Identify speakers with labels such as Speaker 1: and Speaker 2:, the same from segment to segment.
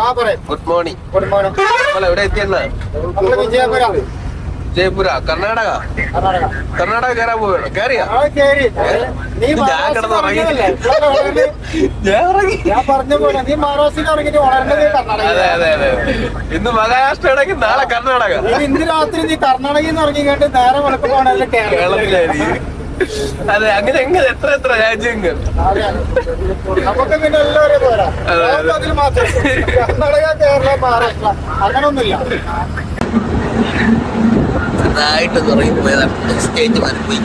Speaker 1: ആ പറയും.
Speaker 2: Good morning നമ്മൾ എവിടെ എത്തിയെണ്ണ
Speaker 1: വിജയപുര.
Speaker 2: ജയ്പുര കർണാടക?
Speaker 1: കർണാടക.
Speaker 2: കേറാൻ കയറാൻ പോവുകയാണ് കയറിയാ ഞാൻ കിടന്ന് ഉറങ്ങി. ഞാൻ ഇറങ്ങി
Speaker 1: ഞാൻ വളർന്നത്
Speaker 2: അതെ അതെ അതെ. ഇന്ന് മഹാരാഷ്ട്രയാണെങ്കിൽ നാളെ കർണാടക.
Speaker 1: ഇന്ന് രാത്രി നീ കർണാടകയിൽ നിന്ന് ഇറങ്ങിക്കണ്ട് നേരെ വെളുപ്പമാണല്ലോ കേരളത്തിലെ?
Speaker 2: കേരളത്തിലായിരിക്കും. അതെ അങ്ങനെ എങ്ങനെ എത്ര എത്ര രാജ്യങ്ങൾ.
Speaker 1: നമുക്ക് പിന്നെ എല്ലാവരും പോരാ കർണാടക കേരള മഹാരാഷ്ട്ര അങ്ങനൊന്നുമില്ല
Speaker 2: നന്നായിട്ട് തുടങ്ങി പോയതാണ് പോയി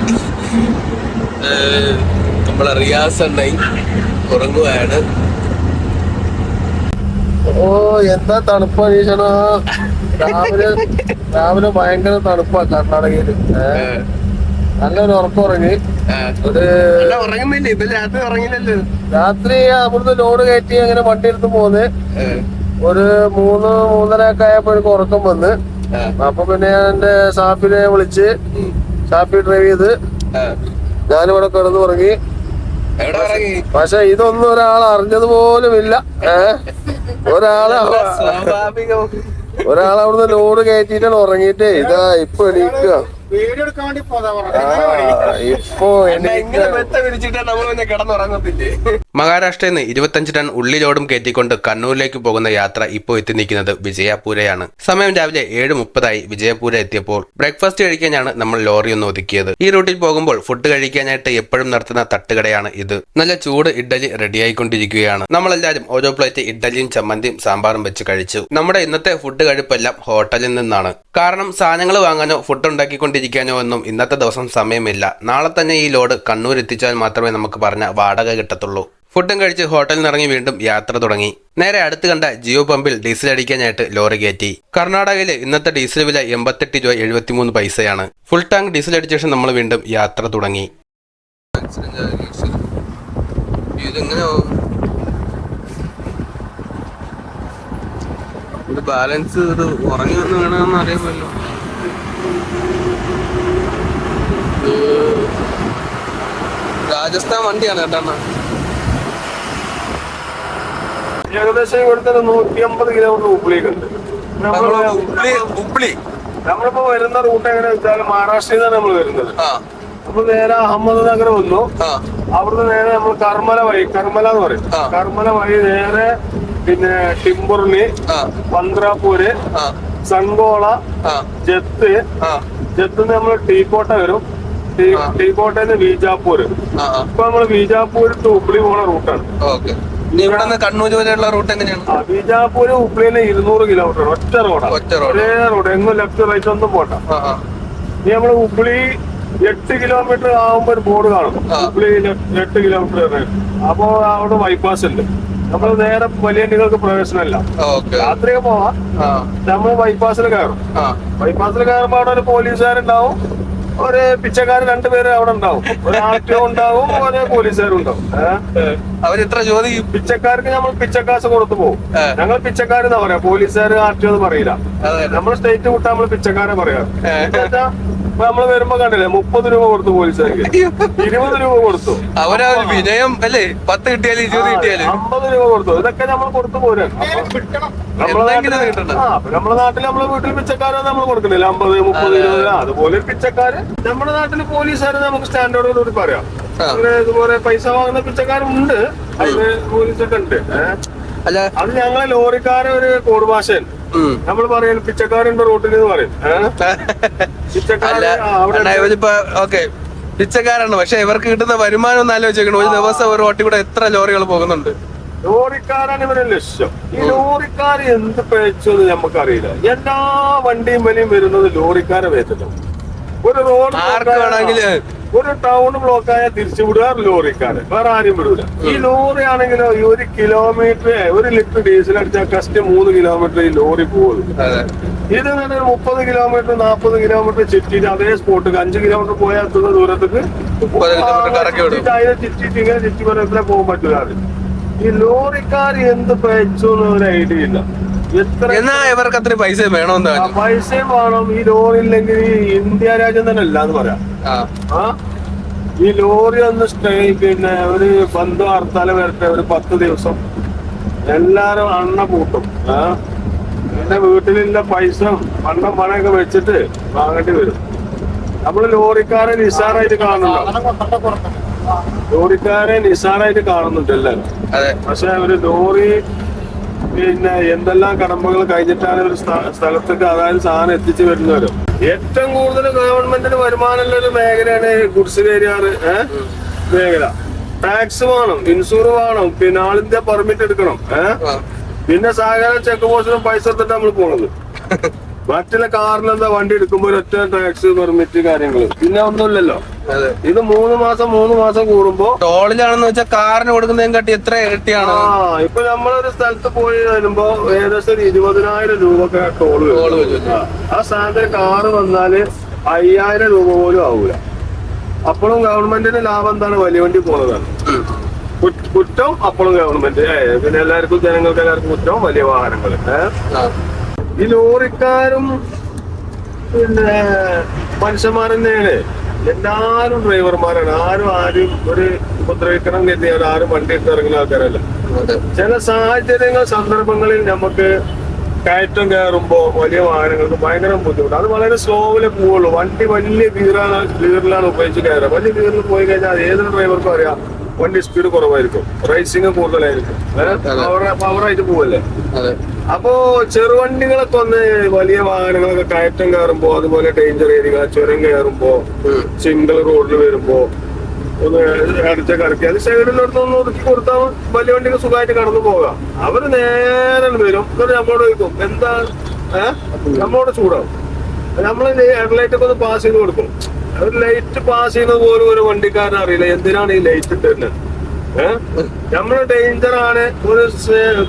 Speaker 2: നമ്മളെ റിയാസ് ഉണ്ടായി ഉറങ്ങുകയാണ്.
Speaker 3: ഓ എന്താ തണുപ്പാ അനീഷണ രാവിലെ രാവിലെ ഭയങ്കര തണുപ്പാ കർണാടകയിൽ. ഏ, നല്ലൊരു ഒരു
Speaker 2: ഉറങ്ങുന്നില്ല? ഇന്നലെ രാത്രി ഉറങ്ങില്ലല്ലോ.
Speaker 3: രാത്രി അവിടുന്ന് ലോഡ് കയറ്റി അങ്ങനെ വണ്ടി എടുത്ത് പോന്ന്. ഒരു മൂന്ന് മൂന്നര ഒക്കെ ആയപ്പോഴേക്കും ഉറക്കം വന്ന്. അപ്പൊ പിന്നെ ഞാൻ എന്റെ ഷാപ്പിനെ വിളിച്ച് ഷാപ്പി ഡ്രൈവ് ചെയ്ത്. ഞാനിവിടെ കിടന്നു ഉറങ്ങി. പക്ഷെ ഇതൊന്നും ഒരാൾ അറിഞ്ഞത് പോലും ഇല്ല. ഏഹ് ഒരാൾ
Speaker 2: ഒരാളവിടുന്ന്
Speaker 3: ഒരാൾ അവിടുന്ന് ലോഡ് കയറ്റിട്ടാണ് ഉറങ്ങിയിട്ടേ. ഇതാ ഇപ്പൊ എണീക്കുക. ഇപ്പൊ
Speaker 2: എന്നാ ഇങ്ങനെ മെത്ത നമ്മൾ പിന്നെ കിടന്നുറങ്ങത്തില്ലേ? മഹാരാഷ്ട്രയിൽ നിന്ന് ഇരുപത്തഞ്ച് ടൺ ഉള്ളിലോടും കയറ്റിക്കൊണ്ട് കണ്ണൂരിലേക്ക് പോകുന്ന യാത്ര ഇപ്പോൾ എത്തി നിൽക്കുന്നത് വിജയപൂരയാണ്. സമയം രാവിലെ ഏഴ് മുപ്പതായി വിജയപൂര എത്തിയപ്പോൾ ബ്രേക്ക്ഫാസ്റ്റ് കഴിക്കാനാണ് നമ്മൾ ലോറി ഒന്ന് ഒതുക്കിയത്. ഈ റൂട്ടിൽ പോകുമ്പോൾ ഫുഡ് കഴിക്കാനായിട്ട് എപ്പോഴും നടത്തുന്ന തട്ടുകടയാണ് ഇത്. നല്ല ചൂട് ഇഡ്ഡലി റെഡിയായിക്കൊണ്ടിരിക്കുകയാണ്. നമ്മളെല്ലാവരും ഓരോ പ്ലേറ്റ് ഇഡ്ഡലിയും ചമ്മന്തിയും സാമ്പാറും വെച്ച് കഴിച്ചു. നമ്മുടെ ഇന്നത്തെ ഫുഡ് കഴിപ്പെല്ലാം ഹോട്ടലിൽ നിന്നാണ്. കാരണം സാധനങ്ങൾ വാങ്ങാനോ ഫുഡ് ഉണ്ടാക്കിക്കൊണ്ടിരിക്കാനോ ഒന്നും ഇന്നത്തെ ദിവസം സമയമില്ല. നാളെ തന്നെ ഈ ലോഡ് കണ്ണൂർ എത്തിച്ചാൽ മാത്രമേ നമുക്ക് പറഞ്ഞ വാടക കിട്ടത്തുള്ളൂ. ഫുഡും കഴിച്ച് ഹോട്ടലിൽ നിന്ന് ഇറങ്ങി വീണ്ടും യാത്ര തുടങ്ങി. നേരെ അടുത്ത് കണ്ട ജിയോ പമ്പിൽ ഡീസൽ അടിക്കാനായിട്ട് ലോറി കയറ്റി. കർണാടകയിലെ ഇന്നത്തെ ഡീസൽ വില എൺപത്തെട്ട് രൂപ എഴുപത്തിമൂന്ന് പൈസയാണ്. ഫുൾ ടാങ്ക് ഡീസൽ അടിച്ച ശേഷം നമ്മൾ വീണ്ടും യാത്ര തുടങ്ങി. ബാലൻസ് ഇത് ഉറങ്ങി വന്ന് വേണമെന്ന് അറിയാമല്ലോ. രാജസ്ഥാൻ വണ്ടിയാണ് കേട്ടോ
Speaker 3: ഏകദേശം ഇവിടെ തന്നെ നൂറ്റി അമ്പത് കിലോമീറ്റർ
Speaker 2: ഉബ്ലി ഉബ്ലി
Speaker 3: നമ്മളിപ്പോ വരുന്ന റൂട്ട് എങ്ങനെ വെച്ചാൽ മഹാരാഷ്ട്രയിൽ നിന്നാണ് നമ്മൾ വരുന്നത്. അപ്പൊ നേരെ അഹമ്മദ് നഗർ വന്നു അവിടുന്ന് നേരെ നമ്മൾ കർമ്മല വഴി കർമ്മല എന്ന് പറയും. കർമ്മല വഴി നേരെ പിന്നെ
Speaker 2: ടിംബുർണി
Speaker 3: പന്ത്രാപൂര് സങ്കോള ജത്ത്. ജത്ത് നമ്മൾ ടീക്കോട്ട വരും. ടീക്കോട്ടയിൽ ബീജാപ്പൂര്.
Speaker 2: ആ ആ.
Speaker 3: ഇപ്പൊ നമ്മൾ ബീജാപ്പൂർ ടു ഹുബ്ലി പോണ റൂട്ടാണ്.
Speaker 2: ഇവിടെ നിന്ന് കണ്ണൂർ വരെയുള്ള റൂട്ട് എങ്ങനെയാണ്?
Speaker 3: ആ ഉപ്പിലെ ഇരുന്നൂറ് കിലോമീറ്റർ ഒറ്റ റോഡാണ്.
Speaker 2: ഒറ്റ റോഡ്?
Speaker 3: ഒരേ റോഡ്. എങ്ങും ലെഫ്റ്റ് റൈറ്റ് ഒന്നും പോട്ട ഇനി നമ്മൾ ഉപ്പിളി എട്ട് കിലോമീറ്റർ ആവുമ്പോ ഒരു ബോർഡ് കാണും. ഉപ്പിളി എട്ട് കിലോമീറ്റർ അപ്പോ അവിടെ ബൈപ്പാസ് ഉണ്ട്. നമ്മൾ നേരെ വലിയ വണ്ടികൾക്ക് പ്രവേശനമല്ല. രാത്രിയൊക്കെ പോവാം.
Speaker 2: നമ്മൾ
Speaker 3: നമ്മൾ ബൈപ്പാസിൽ കയറും. ബൈപ്പാസിൽ കയറുമ്പോ അവിടെ ഒരു പോലീസുകാരുണ്ടാവും. ഒരു പിച്ചക്കാർ രണ്ടുപേര് അവിടെ ഉണ്ടാവും. ഒരു ആർട്ടിഒ ഉണ്ടാവും ഒരു പോലീസുകാരും ഉണ്ടാവും
Speaker 2: അവരെത്ര ജോലി
Speaker 3: പിച്ചക്കാർക്ക് നമ്മൾ പിച്ചക്കാസ് കൊടുത്തു പോകും. ഞങ്ങൾ പിച്ചക്കാരെന്നാ പറയാ? പോലീസുകാർ ആർട്ടിഒ എന്ന് പറയില്ല. നമ്മൾ സ്റ്റേറ്റ് വിട്ടാ നമ്മൾ പിച്ചക്കാരെ പറയാറ്. ഇപ്പൊ നമ്മൾ വരുമ്പോ കണ്ടില്ലേ മുപ്പത് രൂപ കൊടുത്തു പോലീസുകാർക്ക് ഇരുപത് രൂപ കൊടുത്തു.
Speaker 2: അവരാ വിനയം അല്ലേ? പത്ത് കിട്ടിയാലും ഇരുപത് കിട്ടിയാലും.
Speaker 3: അമ്പത് രൂപ കൊടുത്തു. ഇതൊക്കെ നമ്മൾ കൊടുത്തു പോരാ. നമ്മുടെ നാട്ടിൽ നമ്മളെ വീട്ടിൽ പിച്ചക്കാരോ നമ്മൾ കൊടുക്കുന്നില്ല. അമ്പത് മുപ്പത് ഇരുപത് അതുപോലെ പിച്ചക്കാര്. നമ്മുടെ നാട്ടിൽ പോലീസുകാരെ നമുക്ക് സ്റ്റാൻഡേർഡോട് കൂടി പറയാം. അങ്ങനെ ഇതുപോലെ പൈസ വാങ്ങുന്ന പിച്ചക്കാരുണ്ട്. അതിന് പോലീസൊക്കെ ഉണ്ട്. അത് ഞങ്ങളെ ലോറിക്കാരെ ഒരു കോഡ് ഭാഷയാണ്.
Speaker 2: ഉം.
Speaker 3: നമ്മൾ പറയാൻ പിച്ചക്കാരുണ്ട് റോട്ടിൽ എന്ന് പറയും
Speaker 2: ഓക്കെ പിച്ചക്കാരാണ്. പക്ഷെ ഇവർക്ക് കിട്ടുന്ന വരുമാനം ഒന്ന് ആലോചിക്കണം ഒരു ദിവസം ഒരു റോട്ടിൽ കൂടെ എത്ര ലോറികൾ പോകുന്നുണ്ട്?
Speaker 3: ലോറിക്കാരാണ് ഇവരെ ലക്ഷ്യം. ഈ ലോറിക്കാർ എന്ത് പേച്ചു എന്ന് നമുക്കറിയില്ല എല്ലാ വണ്ടിയും വലിയും വരുന്നത് ലോറിക്കാരെ വെച്ചിട്ടാണ് ഒരു റോഡ്
Speaker 2: ആർക്ക് വേണമെങ്കിൽ
Speaker 3: ഒരു ടൗൺ ബ്ലോക്ക് ആയാൽ തിരിച്ചുവിടുക ലോറിക്കാര്. വേറെ ആരും വിടൂല ഈ ലോറി ആണെങ്കിലോ ഈ ഒരു കിലോമീറ്റർ ഒരു ലിറ്റർ ഡീസൽ അടിച്ചാൽ കസ്റ്റ് മൂന്ന് കിലോമീറ്റർ ഈ ലോറി
Speaker 2: പോകും.
Speaker 3: ഇത് തന്നെ മുപ്പത് കിലോമീറ്റർ നാൽപ്പത് കിലോമീറ്റർ ചുറ്റിട്ട് അതേ സ്പോട്ട് അഞ്ച് കിലോമീറ്റർ പോയാൽ എത്തുന്ന ദൂരത്തേക്ക് അതിനെ ചുറ്റിട്ട് ഇങ്ങനെ ചുറ്റി വരത്തിലേ പോകാൻ പറ്റില്ല ഈ ലോറിക്കാർ എന്ത് പയച്ചു ഒരു ഐഡിയ ഇല്ല. എത്ര
Speaker 2: എന്നാ ഇവർക്ക് അത്ര പൈസ വേണമെന്ന്
Speaker 3: എന്താ പൈസയും വേണം. ഈ ലോറി ഇല്ലെങ്കിൽ ഇന്ത്യ രാജ്യം തന്നെ അല്ല എന്ന് പറയാം. ഈ ലോറി ഒന്ന് സ്റ്റേ പിന്നെ ഒരു ബന്ധു ഹർത്താൽ വരട്ടെ ഒരു പത്ത് ദിവസം. എല്ലാരും അണ്ണ പൂട്ടും പിന്നെ എന്റെ വീട്ടിലുള്ള പൈസ പണ്ടം പണയൊക്കെ വെച്ചിട്ട് വാങ്ങേണ്ടി വരും. നമ്മൾ ലോറിക്കാരെ നിസ്സാറായിട്ട് കാണുന്നുണ്ടോ? ലോറിക്കാരെ നിസ്സാറായിട്ട് കാണുന്നുണ്ട് എല്ലാരും. പക്ഷെ ഒരു ലോറി പിന്നെ എന്തെല്ലാം കടമ്പകൾ കഴിഞ്ഞിട്ടാണ് ഒരു സ്ഥലത്തൊക്കെ അതായത് സാധനം എത്തിച്ചു വരുന്നവരും? ഏറ്റവും കൂടുതൽ ഗവൺമെന്റിന് വരുമാനമുള്ള ഒരു മേഖലയാണ് ഗുഡ്സ് ഏരിയാറ് മേഖല. ടാക്സ് വേണം ഇൻഷൂർ വേണം പിന്നെ ആൾ ഇന്ത്യ പെർമിറ്റ് എടുക്കണം ഏഹ് പിന്നെ സഹകരണ ചെക്ക് പോസ്റ്റിലും പൈസ എടുത്തിട്ട് നമ്മൾ പോണത്. മറ്റുള്ള കാറിലെന്താ വണ്ടി എടുക്കുമ്പോൾ ഒറ്റ ടാക്സ് പെർമിറ്റ് കാര്യങ്ങൾ പിന്നെ ഒന്നുമില്ലല്ലോ. ഇത് മൂന്ന് മാസം മൂന്ന് മാസം കൂടുമ്പോ
Speaker 2: ടോളിലാണെന്ന് വെച്ചാൽ കാറിന് കൊടുക്കുന്നതും കാട്ടി എത്ര ഇരട്ടിയാണ്
Speaker 3: ആ ഇപ്പൊ നമ്മളൊരു സ്ഥലത്ത് പോയി വരുമ്പോ ഏകദേശം ഒരു ഇരുപതിനായിരം രൂപ
Speaker 2: ടോൾ
Speaker 3: വരും. ആ. ആ സ്ഥാനത്ത് കാറ് വന്നാൽ അയ്യായിരം രൂപ പോലും ആവൂല. അപ്പോഴും ഗവൺമെന്റിന്റെ ലാഭം എന്താണ്? വലിയ വണ്ടി പോണതാണ് കുറ്റ- അപ്പോഴും ഗവൺമെന്റ്. ഏ, പിന്നെ എല്ലാവർക്കും ജനങ്ങൾക്ക് എല്ലാവർക്കും കുറ്റം വലിയ വാഹനങ്ങൾ ഈ ലോറിക്കാരും പിന്നെ മനുഷ്യന്മാർ തന്നെയാണ്. എല്ലാരും ഡ്രൈവർമാരാണ്. ആരും ആരും ഒരു ഉപദ്രവിക്കണം കരുതിയാൽ ആരും വണ്ടി എടുത്ത് ഇറങ്ങുന്ന ആൾക്കാരല്ല. ചില സാഹചര്യങ്ങൾ സന്ദർഭങ്ങളിൽ നമുക്ക് കയറ്റം കയറുമ്പോ വലിയ വാഹനങ്ങൾക്ക് ഭയങ്കര ബുദ്ധിമുട്ട് അത് വളരെ സ്ലോവിലെ പോവുള്ളൂ. വണ്ടി വലിയ ഗീറാണ് ഗീറിലാണ് ഉപയോഗിച്ച് കയറുക. വലിയ ഗീറിൽ പോയി കഴിഞ്ഞാൽ ഏതൊരു ഡ്രൈവർക്കും അറിയാം. വണ്ടി സ്പീഡ് കുറവായിരിക്കും. റേസിംഗ് കൂടുതലായിരിക്കും. പവറായിട്ട് പോവല്ലേ? അപ്പോ ചെറുവണ്ടികളൊക്കെ ഒന്ന് വലിയ വാഹനങ്ങളൊക്കെ കയറ്റം കയറുമ്പോ അതുപോലെ ഡേഞ്ചർ ഏരിയ ചുരം കയറുമ്പോ സിംഗിൾ റോഡിൽ വരുമ്പോ ഒന്ന് അടിച്ച കറക്കി. അത് സൈഡിലോട്ട് ഒന്ന് ഒതുക്കി കൊടുത്താൽ വലിയ വണ്ടിക്ക് സുഖമായിട്ട് കടന്നു പോകാം അവർ നേരെ വരും. എന്നിട്ട് നമ്മളോട് ചോദിക്കും എന്താ? ഏഹ് നമ്മളോട് ചൂടാവും. നമ്മൾ ഹെഡ്ലൈറ്റ് ഒക്കെ ഒന്ന് പാസ് ചെയ്ത് കൊടുക്കും. ഒരു ലൈറ്റ് പാസ് ചെയ്യുന്നത് പോലും ഒരു വണ്ടിക്കാരൻ അറിയില്ല. എന്തിനാണ് ഈ ലൈറ്റ് ഇട്ടിരുന്നത് നമ്മൾ നമ്മൾ ഡേഞ്ചർ ആണ്. ഒരു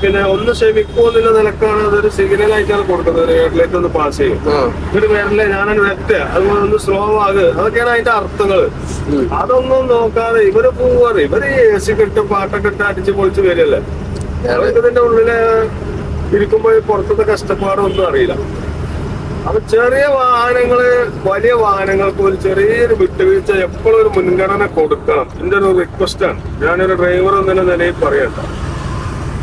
Speaker 3: പിന്നെ ഒന്ന് ക്ഷമിക്കുമെന്നുള്ള നിലക്കാണ് അതൊരു സിഗ്നൽ ആയിട്ടാണ് കൊടുക്കുന്നത്. ഹെഡ്ലൈറ്റ് ഒന്ന് പാസ് ചെയ്യും. എന്നിട്ട് വരല്ലേ? ഞാനൊരു വെറ്റ അതുപോലെ ഒന്ന് സ്ലോ ആക് അതൊക്കെയാണ് അതിന്റെ അർത്ഥങ്ങൾ. അതൊന്നും നോക്കാതെ ഇവർ പോവാറ് ഇവർ എ സി കിട്ട് പാട്ടൊക്കെ ഇട്ട് അടിച്ച് പൊളിച്ച് വരില്ലേ അവർക്ക് ഇതിന്റെ ഉള്ളിൽ ഇരിക്കുമ്പോ ഈ പുറത്തത്തെ കഷ്ടപ്പാടൊന്നും അറിയില്ല. അപ്പൊ ചെറിയ വാഹനങ്ങൾ വലിയ വാഹനങ്ങൾക്ക് ഒരു ചെറിയൊരു വിട്ടുവീഴ്ച എപ്പോഴും ഒരു മുൻഗണന കൊടുക്കണം. എന്റെ ഒരു റിക്വസ്റ്റ് ആണ്. ഞാനൊരു ഡ്രൈവർ എന്നുള്ള നിലയിൽ പറയണ്ട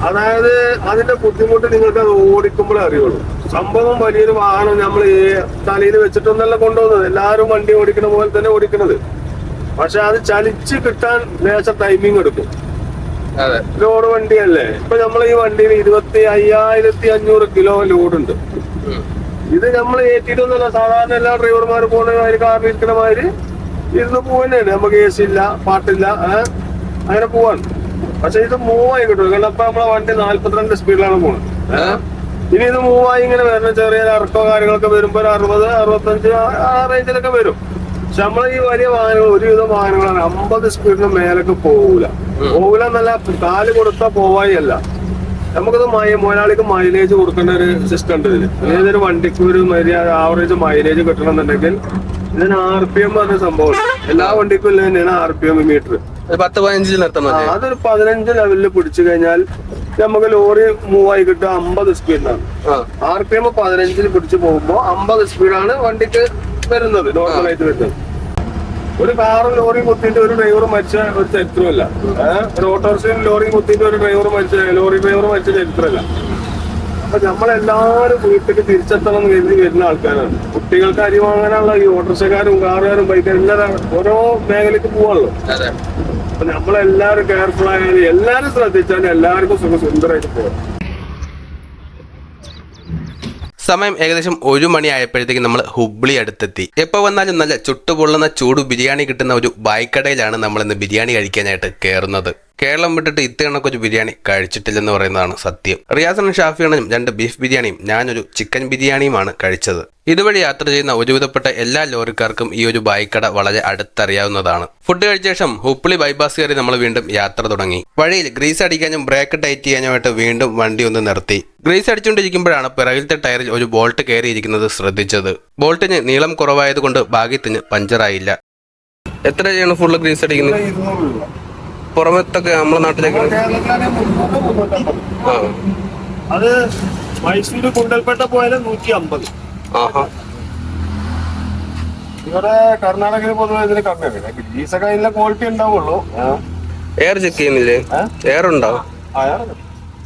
Speaker 3: അതായത് അതിന്റെ ബുദ്ധിമുട്ട് നിങ്ങൾക്ക് അത് ഓടിക്കുമ്പോഴേ അറിയുള്ളൂ. സംഭവം വലിയൊരു വാഹനം നമ്മൾ ഈ തലയിൽ വെച്ചിട്ടൊന്നല്ല കൊണ്ടുപോകുന്നത്. എല്ലാവരും വണ്ടി ഓടിക്കുന്ന പോലെ തന്നെ ഓടിക്കുന്നത്. പക്ഷെ അത് ചലിച്ച് കിട്ടാൻ ലേശ ടൈമിങ് എടുക്കും. ലോഡ് വണ്ടിയല്ലേ? ഇപ്പൊ നമ്മൾ ഈ വണ്ടിയിൽ ഇരുപത്തി അയ്യായിരത്തി അഞ്ഞൂറ് കിലോ ലോഡ് ഉണ്ട് ഇത് നമ്മൾ ഏറ്റിട്ടൊന്നുമല്ല. സാധാരണ എല്ലാ ഡ്രൈവർമാർ പോണ മാതിരി കാറിൽ ഇരിക്കുന്ന മാതിരി ഇരുന്ന് പോവാനാണ് നമുക്ക് എ സി ഇല്ല പാട്ടില്ല? അങ്ങനെ പോവാണ്. പക്ഷെ ഇത് മൂവായി കിട്ടും. കാരണം ഇപ്പൊ നമ്മളെ വണ്ടി നാല്പത്തിരണ്ട് സ്പീഡിലാണ് ഏഹ് ഇനി ഇത് മൂവായി ഇങ്ങനെ വരുന്ന ചെറിയ ഇറക്കോ കാര്യങ്ങളൊക്കെ വരുമ്പോ ഒരു അറുപത് അറുപത്തഞ്ച് ആ- ആ റേഞ്ചിലൊക്കെ വരും. പക്ഷെ നമ്മളെ ഈ വലിയ വാഹനങ്ങൾ ഒരുവിധം വാഹനങ്ങളാണ് അമ്പത് സ്പീഡിന് മേലൊക്കെ പോകൂല പോകൂല എന്നല്ല കാൽ കൊടുത്താൽ പോവായി അല്ല. നമുക്കത് മൈ മുതലാളിക്ക് മൈലേജ് കൊടുക്കേണ്ട ഒരു സിസ്റ്റം ഉണ്ട് ഇതിന് ഏതൊരു വണ്ടിക്ക് ഒരു മര്യാദ ആവറേജ് മൈലേജ് കിട്ടണമെന്നുണ്ടെങ്കിൽ ഇതിന് ആർ പി എം പറഞ്ഞ സംഭവം എല്ലാ വണ്ടിക്കും ഇല്ല തന്നെയാണ് ആർ പി എം മീറ്റർ
Speaker 2: പത്ത് പതിനഞ്ചിൽ
Speaker 3: അതൊരു പതിനഞ്ച് ലെവലിൽ പിടിച്ചു കഴിഞ്ഞാൽ നമുക്ക് ലോറി മൂവ് ആയി കിട്ടുക അമ്പത് സ്പീഡിനാണ്
Speaker 2: ആ.
Speaker 3: ആർ പി എം പതിനഞ്ചിൽ പിടിച്ചു പോകുമ്പോൾ അമ്പത് സ്പീഡാണ് വണ്ടിക്ക് വരുന്നത് നോർമലായിട്ട് വരുന്നത്. ഒരു കാറും ലോറിയും കുത്തിയിട്ട് ഒരു ഡ്രൈവർ മരിച്ച ഒരു ചരിത്രമല്ല? ഒരു ഓട്ടോറിക്ഷയും ലോറിയും കുത്തിയിട്ട് ഒരു ഡ്രൈവർ മരിച്ച ലോറി ഡ്രൈവർ മരിച്ച ചരിത്രമല്ല. അപ്പൊ നമ്മളെല്ലാവരും വീട്ടിലേക്ക് തിരിച്ചെത്തണം എന്ന് കരുതി വരുന്ന ആൾക്കാരാണ്. കുട്ടികൾക്ക് അരി വാങ്ങാനുള്ള ഈ ഓട്ടോറിക്ഷക്കാരും കാറുകാരും ബൈക്കാരും എല്ലാവരും ഓരോ മേഖലയ്ക്ക് പോവാണല്ലോ. അപ്പൊ നമ്മളെല്ലാരും കെയർഫുൾ ആയാലും എല്ലാവരും ശ്രദ്ധിച്ചാലും എല്ലാവർക്കും സുഖ സുന്ദരമായിട്ട് പോകാം
Speaker 2: സമയം ഏകദേശം ഒരു മണി ആയപ്പോഴത്തേക്ക് നമ്മൾ ഹുബ്ലി അടുത്തെത്തി. എപ്പോൾ വന്നാലും നല്ല ചുട്ടുപൊള്ളുന്ന ചൂട് ബിരിയാണി കിട്ടുന്ന ഒരു ബൈക്കടയിലാണ് നമ്മൾ ഇന്ന് ബിരിയാണി കഴിക്കാനായിട്ട് കയറുന്നത് കേരളം വിട്ടിട്ട് ഇത്തവണക്കൊരു ബിരിയാണി കഴിച്ചിട്ടില്ലെന്ന് പറയുന്നതാണ് സത്യം. റിയാസനും ഷാഫിയാണും രണ്ട് ബീഫ് ബിരിയാണിയും ഞാനൊരു ചിക്കൻ ബിരിയാണിയുമാണ് കഴിച്ചത്. ഇതുവഴി യാത്ര ചെയ്യുന്ന ഒരുവിധപ്പെട്ട എല്ലാ ലോറിക്കാർക്കും ഈ ഒരു ബൈക്കട വളരെ അടുത്തറിയാവുന്നതാണ്. ഫുഡ് കഴിച്ച ശേഷം ഹുപ്പിളി ബൈപ്പാസ് കയറി നമ്മൾ വീണ്ടും യാത്ര തുടങ്ങി. വഴിയിൽ ഗ്രീസ് അടിക്കാനും ബ്രേക്ക് ടൈറ്റ് ചെയ്യാനുമായിട്ട് വീണ്ടും വണ്ടി ഒന്ന് നിർത്തി. ഗ്രീസ് അടിച്ചുകൊണ്ടിരിക്കുമ്പോഴാണ് പിറകിലത്തെ ടയറിൽ ഒരു ബോൾട്ട് കയറിയിരിക്കുന്നത് ശ്രദ്ധിച്ചത്. ബോൾട്ടിന് നീളം കുറവായതുകൊണ്ട് ഭാഗ്യത്തിന് പഞ്ചറായില്ല എത്ര ചെയ്യണം ഫുള്ള് ഗ്രീസ് അടിക്കുന്നത്? പുറമത്തൊക്കെ നമ്മുടെ നാട്ടിലേക്ക് ആ.
Speaker 3: അത് മൈസൂര് കുണ്ടൽപേട്ട പോയാലും നൂറ്റി അമ്പത്
Speaker 2: ആഹാ.
Speaker 3: ഇവിടെ കർണാടകയിൽ പൊതുവെ ഇതിന് കമ്മിയാണ് ഗ്രീസൊക്കെ അതിന്റെ ക്വാളിറ്റി ഉണ്ടാവുള്ളൂ.
Speaker 2: എയർ ചെക്ക് ചെയ്യുന്നില്ലേ? എയർ ഉണ്ടോ?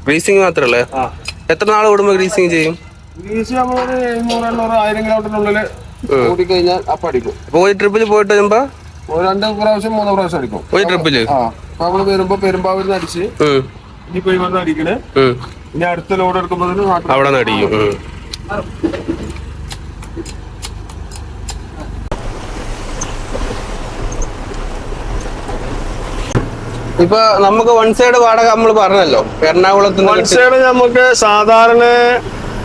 Speaker 2: ഗ്രീസിങ് മാത്രല്ലേ? എത്ര നാൾ കൂടുമ്പോ ഗ്രീസിങ് ചെയ്യും?
Speaker 3: ഗ്രീസ് നമ്മളൊരു എഴുന്നൂറ് എണ്ണൂറ് ആയിരം കിലോമീറ്ററിനുള്ളിൽ ഓടിക്കഴിഞ്ഞാൽ അപ്പം അടിക്കും
Speaker 2: അപ്പൊ ഒരു ട്രിപ്പിൽ പോയിട്ട് വരുമ്പോ?
Speaker 3: ഒരു രണ്ട് പ്രാവശ്യം മൂന്ന് പ്രാവശ്യം അടിക്കും.
Speaker 2: ഒരു
Speaker 3: ട്രിപ്പിൽ നമ്മൾ വരുമ്പോ പെരുമ്പാവൂരിന്ന് അടിച്ച്
Speaker 2: ഇനി
Speaker 3: ഇനിയിപ്പോ ഇവിടുന്ന് അടിക്കണേ. ഇനി അടുത്ത ലോഡ് എടുക്കുമ്പോ
Speaker 2: അവിടെ നിന്ന് അടിക്കും. ഇപ്പൊ നമുക്ക് വൺ സൈഡ് വാടക നമ്മൾ പറഞ്ഞല്ലോ. എറണാകുളത്ത്
Speaker 3: വൺ സൈഡ് നമുക്ക് സാധാരണ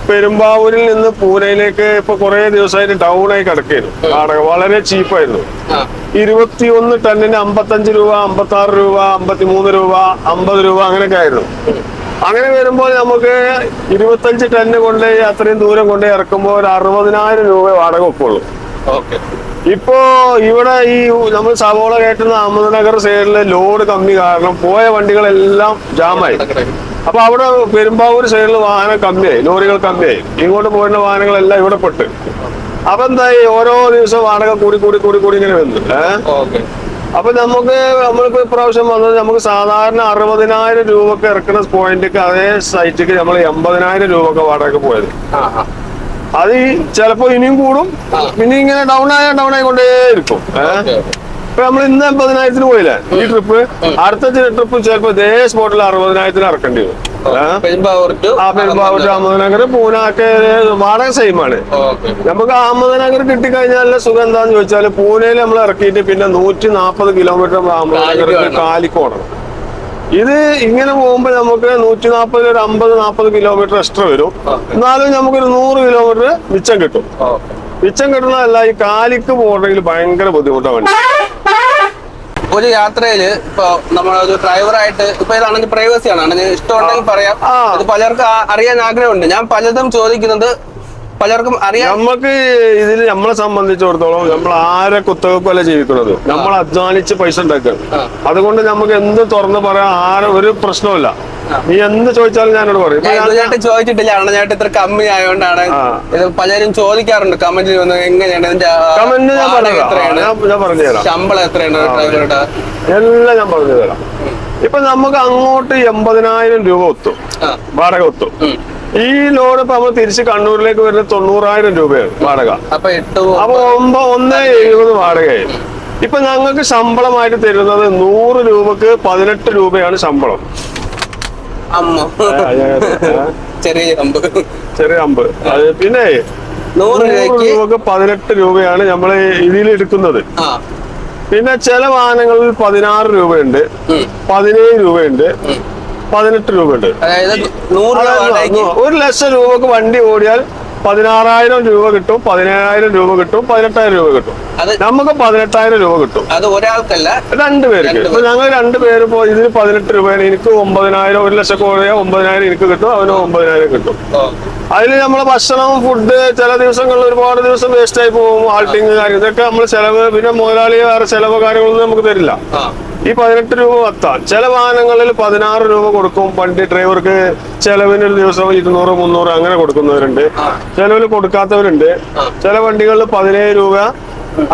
Speaker 3: പെരുമ്പാവൂരിൽ നിന്ന് പൂനെയിലേക്ക് ഇപ്പൊ കുറെ ദിവസമായിട്ട് ടൗൺ ആയി കിടക്കായിരുന്നു വാടക വളരെ ചീപ്പായിരുന്നു. ഇരുപത്തിയൊന്ന് ടണ്ണിന് അമ്പത്തഞ്ച് രൂപ അമ്പത്തി ആറ് രൂപ അമ്പത്തി മൂന്ന് രൂപ അമ്പത് രൂപ അങ്ങനെയൊക്കെ ആയിരുന്നു. അങ്ങനെ വരുമ്പോൾ നമുക്ക് ഇരുപത്തഞ്ച് ടണ്ണ് കൊണ്ട് അത്രയും ദൂരം കൊണ്ട് ഇറക്കുമ്പോൾ ഒരു അറുപതിനായിരം രൂപ വാടക ഒപ്പുള്ളൂ
Speaker 2: ഓക്കെ.
Speaker 3: ഇപ്പോ ഇവിടെ ഈ നമ്മൾ സവോള കയറ്റുന്ന അഹമ്മദ്നഗർ സൈഡിലെ ലോഡ് കമ്മി കാരണം പോയ വണ്ടികളെല്ലാം ജാമായി. അപ്പൊ അവിടെ പെരുമ്പാവൂർ സൈഡിൽ വാഹനം കമ്മിയായി ലോറികൾ കമ്മിയായി. ഇങ്ങോട്ട് പോരുന്ന വാഹനങ്ങളെല്ലാം ഇവിടെ പെട്ട്. അപ്പൊ എന്തായി? ഓരോ ദിവസം വാടക കൂടി കൂടി കൂടി കൂടി ഇങ്ങനെ വന്നു. ഏഹ്
Speaker 2: ഓക്കെ.
Speaker 3: അപ്പൊ നമുക്ക് നമ്മളിപ്പോ ഇപ്രാവശ്യം വന്നത് നമുക്ക് സാധാരണ അറുപതിനായിരം രൂപക്ക് ഇറക്കുന്ന പോയിന്റിക്ക് അതേ സൈറ്റിക്ക് നമ്മൾ എൺപതിനായിരം രൂപക്ക് വാടക പോയത്. അത് ചിലപ്പോ ഇനിയും കൂടും. പിന്നെ ഇങ്ങനെ ഡൗൺ ആയ ഡൗൺ ആയിക്കൊണ്ടേ ഇരിക്കും ഏഹ്
Speaker 2: ഓക്കെ.
Speaker 3: ഇപ്പൊ നമ്മൾ ഇന്ന് എൺപതിനായിരത്തിന് പോയില്ലേ? ഈ ട്രിപ്പ് അടുത്ത ട്രിപ്പ് ചിലപ്പോ ഇതേ സ്പോട്ടിൽ അറുപതിനായിരത്തിന് ഇറക്കേണ്ടി വരും?
Speaker 2: പെരുമ്പാവൂർ
Speaker 3: അഹമ്മദ്നഗർ പൂനാക്ക് വാടക സെയിം ആണ്. നമുക്ക് അഹമ്മദ്നഗർ കിട്ടിക്കഴിഞ്ഞാൽ സുഖം എന്താന്ന് ചോദിച്ചാൽ പൂനെയിൽ നമ്മൾ ഇറക്കിയിട്ട് പിന്നെ നൂറ്റി നാൽപ്പത് കിലോമീറ്റർ നമ്മൾ അഹമ്മദ്നഗർ
Speaker 2: വേണം.
Speaker 3: ഇത് ഇങ്ങനെ പോകുമ്പോൾ നമുക്ക് നൂറ്റി നാൽപ്പത് ഒരു അമ്പത് നാൽപ്പത് കിലോമീറ്റർ എക്സ്ട്രാ വരും. എന്നാലും നമുക്കൊരു നൂറ് കിലോമീറ്റർ മിച്ചം കിട്ടും. മിച്ചം കിട്ടുന്നതല്ല ഈ കാലിക്ക് പോകണമെങ്കിൽ ഭയങ്കര ബുദ്ധിമുട്ടാണ് വണ്ടി.
Speaker 2: ഒരു യാത്രയിൽ ഇപ്പൊ നമ്മളൊരു ഡ്രൈവറായിട്ട് ഇപ്പൊ ഇതാണെങ്കിൽ പ്രൈവസിയാണ് ഇഷ്ടമുണ്ടെങ്കിൽ പറയാം. പലർക്കും അറിയാൻ ആഗ്രഹമുണ്ട്. ഞാൻ പലതും ചോദിക്കുന്നത് പലർക്കും അറിയാം.
Speaker 3: നമുക്ക് ഇതിൽ നമ്മളെ സംബന്ധിച്ചിടത്തോളം നമ്മൾ ആരെ കുത്തകപ്പല്ല ജീവിക്കുന്നത് നമ്മൾ അധ്വാനിച്ച് പൈസ ഉണ്ടാക്കുകയാണ് അതുകൊണ്ട് നമുക്ക് എന്ത് തുറന്ന് പറയാൻ ആരെ ഒരു പ്രശ്നമില്ല നീ എന്ത് ചോദിച്ചാലും ഞാനോട് പറയും.
Speaker 2: ചേട്ടൻ ചോദിച്ചിട്ടില്ല. അണ്ണചേട്ടൻ ഇത്ര കമ്മി ആയതുകൊണ്ടാണ് ഇത് പലരും ചോദിക്കാറുണ്ട്. കമന്റിൽ വന്ന് എങ്ങനെയാണ് ഇതിന്റെ
Speaker 3: കമന്റ് ഞാൻ പറഞ്ഞുതരാം. ഞാൻ- പറഞ്ഞുതരാം. പറഞ്ഞു തരാം
Speaker 2: ശമ്പളം എത്രയാണ് ഡ്രൈവറുടെ
Speaker 3: എല്ലാം ഞാൻ പറഞ്ഞു തരാം ഇപ്പൊ നമുക്ക് അങ്ങോട്ട് എൺപതിനായിരം രൂപ ഒത്തു. വാടക ഒത്തും. ഈ ലോഡ് ഇപ്പൊ നമ്മൾ തിരിച്ച് കണ്ണൂരിലേക്ക് വരുന്ന തൊണ്ണൂറായിരം രൂപയാണ് വാടക.
Speaker 2: അപ്പൊ
Speaker 3: ഒമ്പ ഒന്ന് എഴുപത് വാടകയായി. ഇപ്പൊ ഞങ്ങൾക്ക് ശമ്പളമായിട്ട് തരുന്നത് നൂറ് രൂപക്ക് പതിനെട്ട് രൂപയാണ് ശമ്പളം.
Speaker 2: ചെറിയ അമ്പ്.
Speaker 3: ചെറിയ അമ്പ്. അത് പിന്നെ
Speaker 2: നൂറ്
Speaker 3: രൂപക്ക് പതിനെട്ട് രൂപയാണ് നമ്മൾ ഇതിൽ എടുക്കുന്നത്. പിന്നെ ചില വാഹനങ്ങളിൽ പതിനാറ് രൂപയുണ്ട്. പതിനേഴ് രൂപയുണ്ട്. പതിനെട്ട് രൂപയുണ്ട്. ഒരു ലക്ഷം രൂപക്ക് വണ്ടി ഓടിയാൽ പതിനാറായിരം രൂപ കിട്ടും പതിനേഴായിരം രൂപ കിട്ടും പതിനെട്ടായിരം രൂപ കിട്ടും. നമുക്ക് പതിനെട്ടായിരം രൂപ കിട്ടും.
Speaker 2: അത് ഒരാൾക്കല്ല
Speaker 3: രണ്ട് പേർക്ക്.
Speaker 2: രണ്ട്
Speaker 3: ഇപ്പൊ ഞങ്ങൾ രണ്ട് പേര് ഇപ്പൊ ഇതിന് പതിനെട്ട് രൂപയാണ്. എനിക്ക് ഒമ്പതിനായിരം ഒരു ലക്ഷം കോടിയാ ഒമ്പതിനായിരം എനിക്ക് കിട്ടും അവന് ഒമ്പതിനായിരം കിട്ടും. അതിൽ നമ്മളെ ഭക്ഷണം ഫുഡ് ചില ദിവസങ്ങളിൽ ഒരുപാട് ദിവസം വേസ്റ്റ് ആയി പോകും ആൾട്ടിങ് കാര്യം ഇതൊക്കെ നമ്മൾ ചെലവ് പിന്നെ മുതലാളി വേറെ ചെലവ് കാര്യങ്ങളൊന്നും നമുക്ക് തരില്ല. ഈ പതിനെട്ട് രൂപ പത്താ ചില വാഹനങ്ങളിൽ പതിനാറ് രൂപ കൊടുക്കും. വണ്ടി ഡ്രൈവർക്ക് ചെലവിന് ഒരു ദിവസം ഇരുന്നൂറ് മുന്നൂറ് അങ്ങനെ കൊടുക്കുന്നവരുണ്ട്. ചിലവിൽ കൊടുക്കാത്തവരുണ്ട്. ചില വണ്ടികളിൽ പതിനേഴ് രൂപ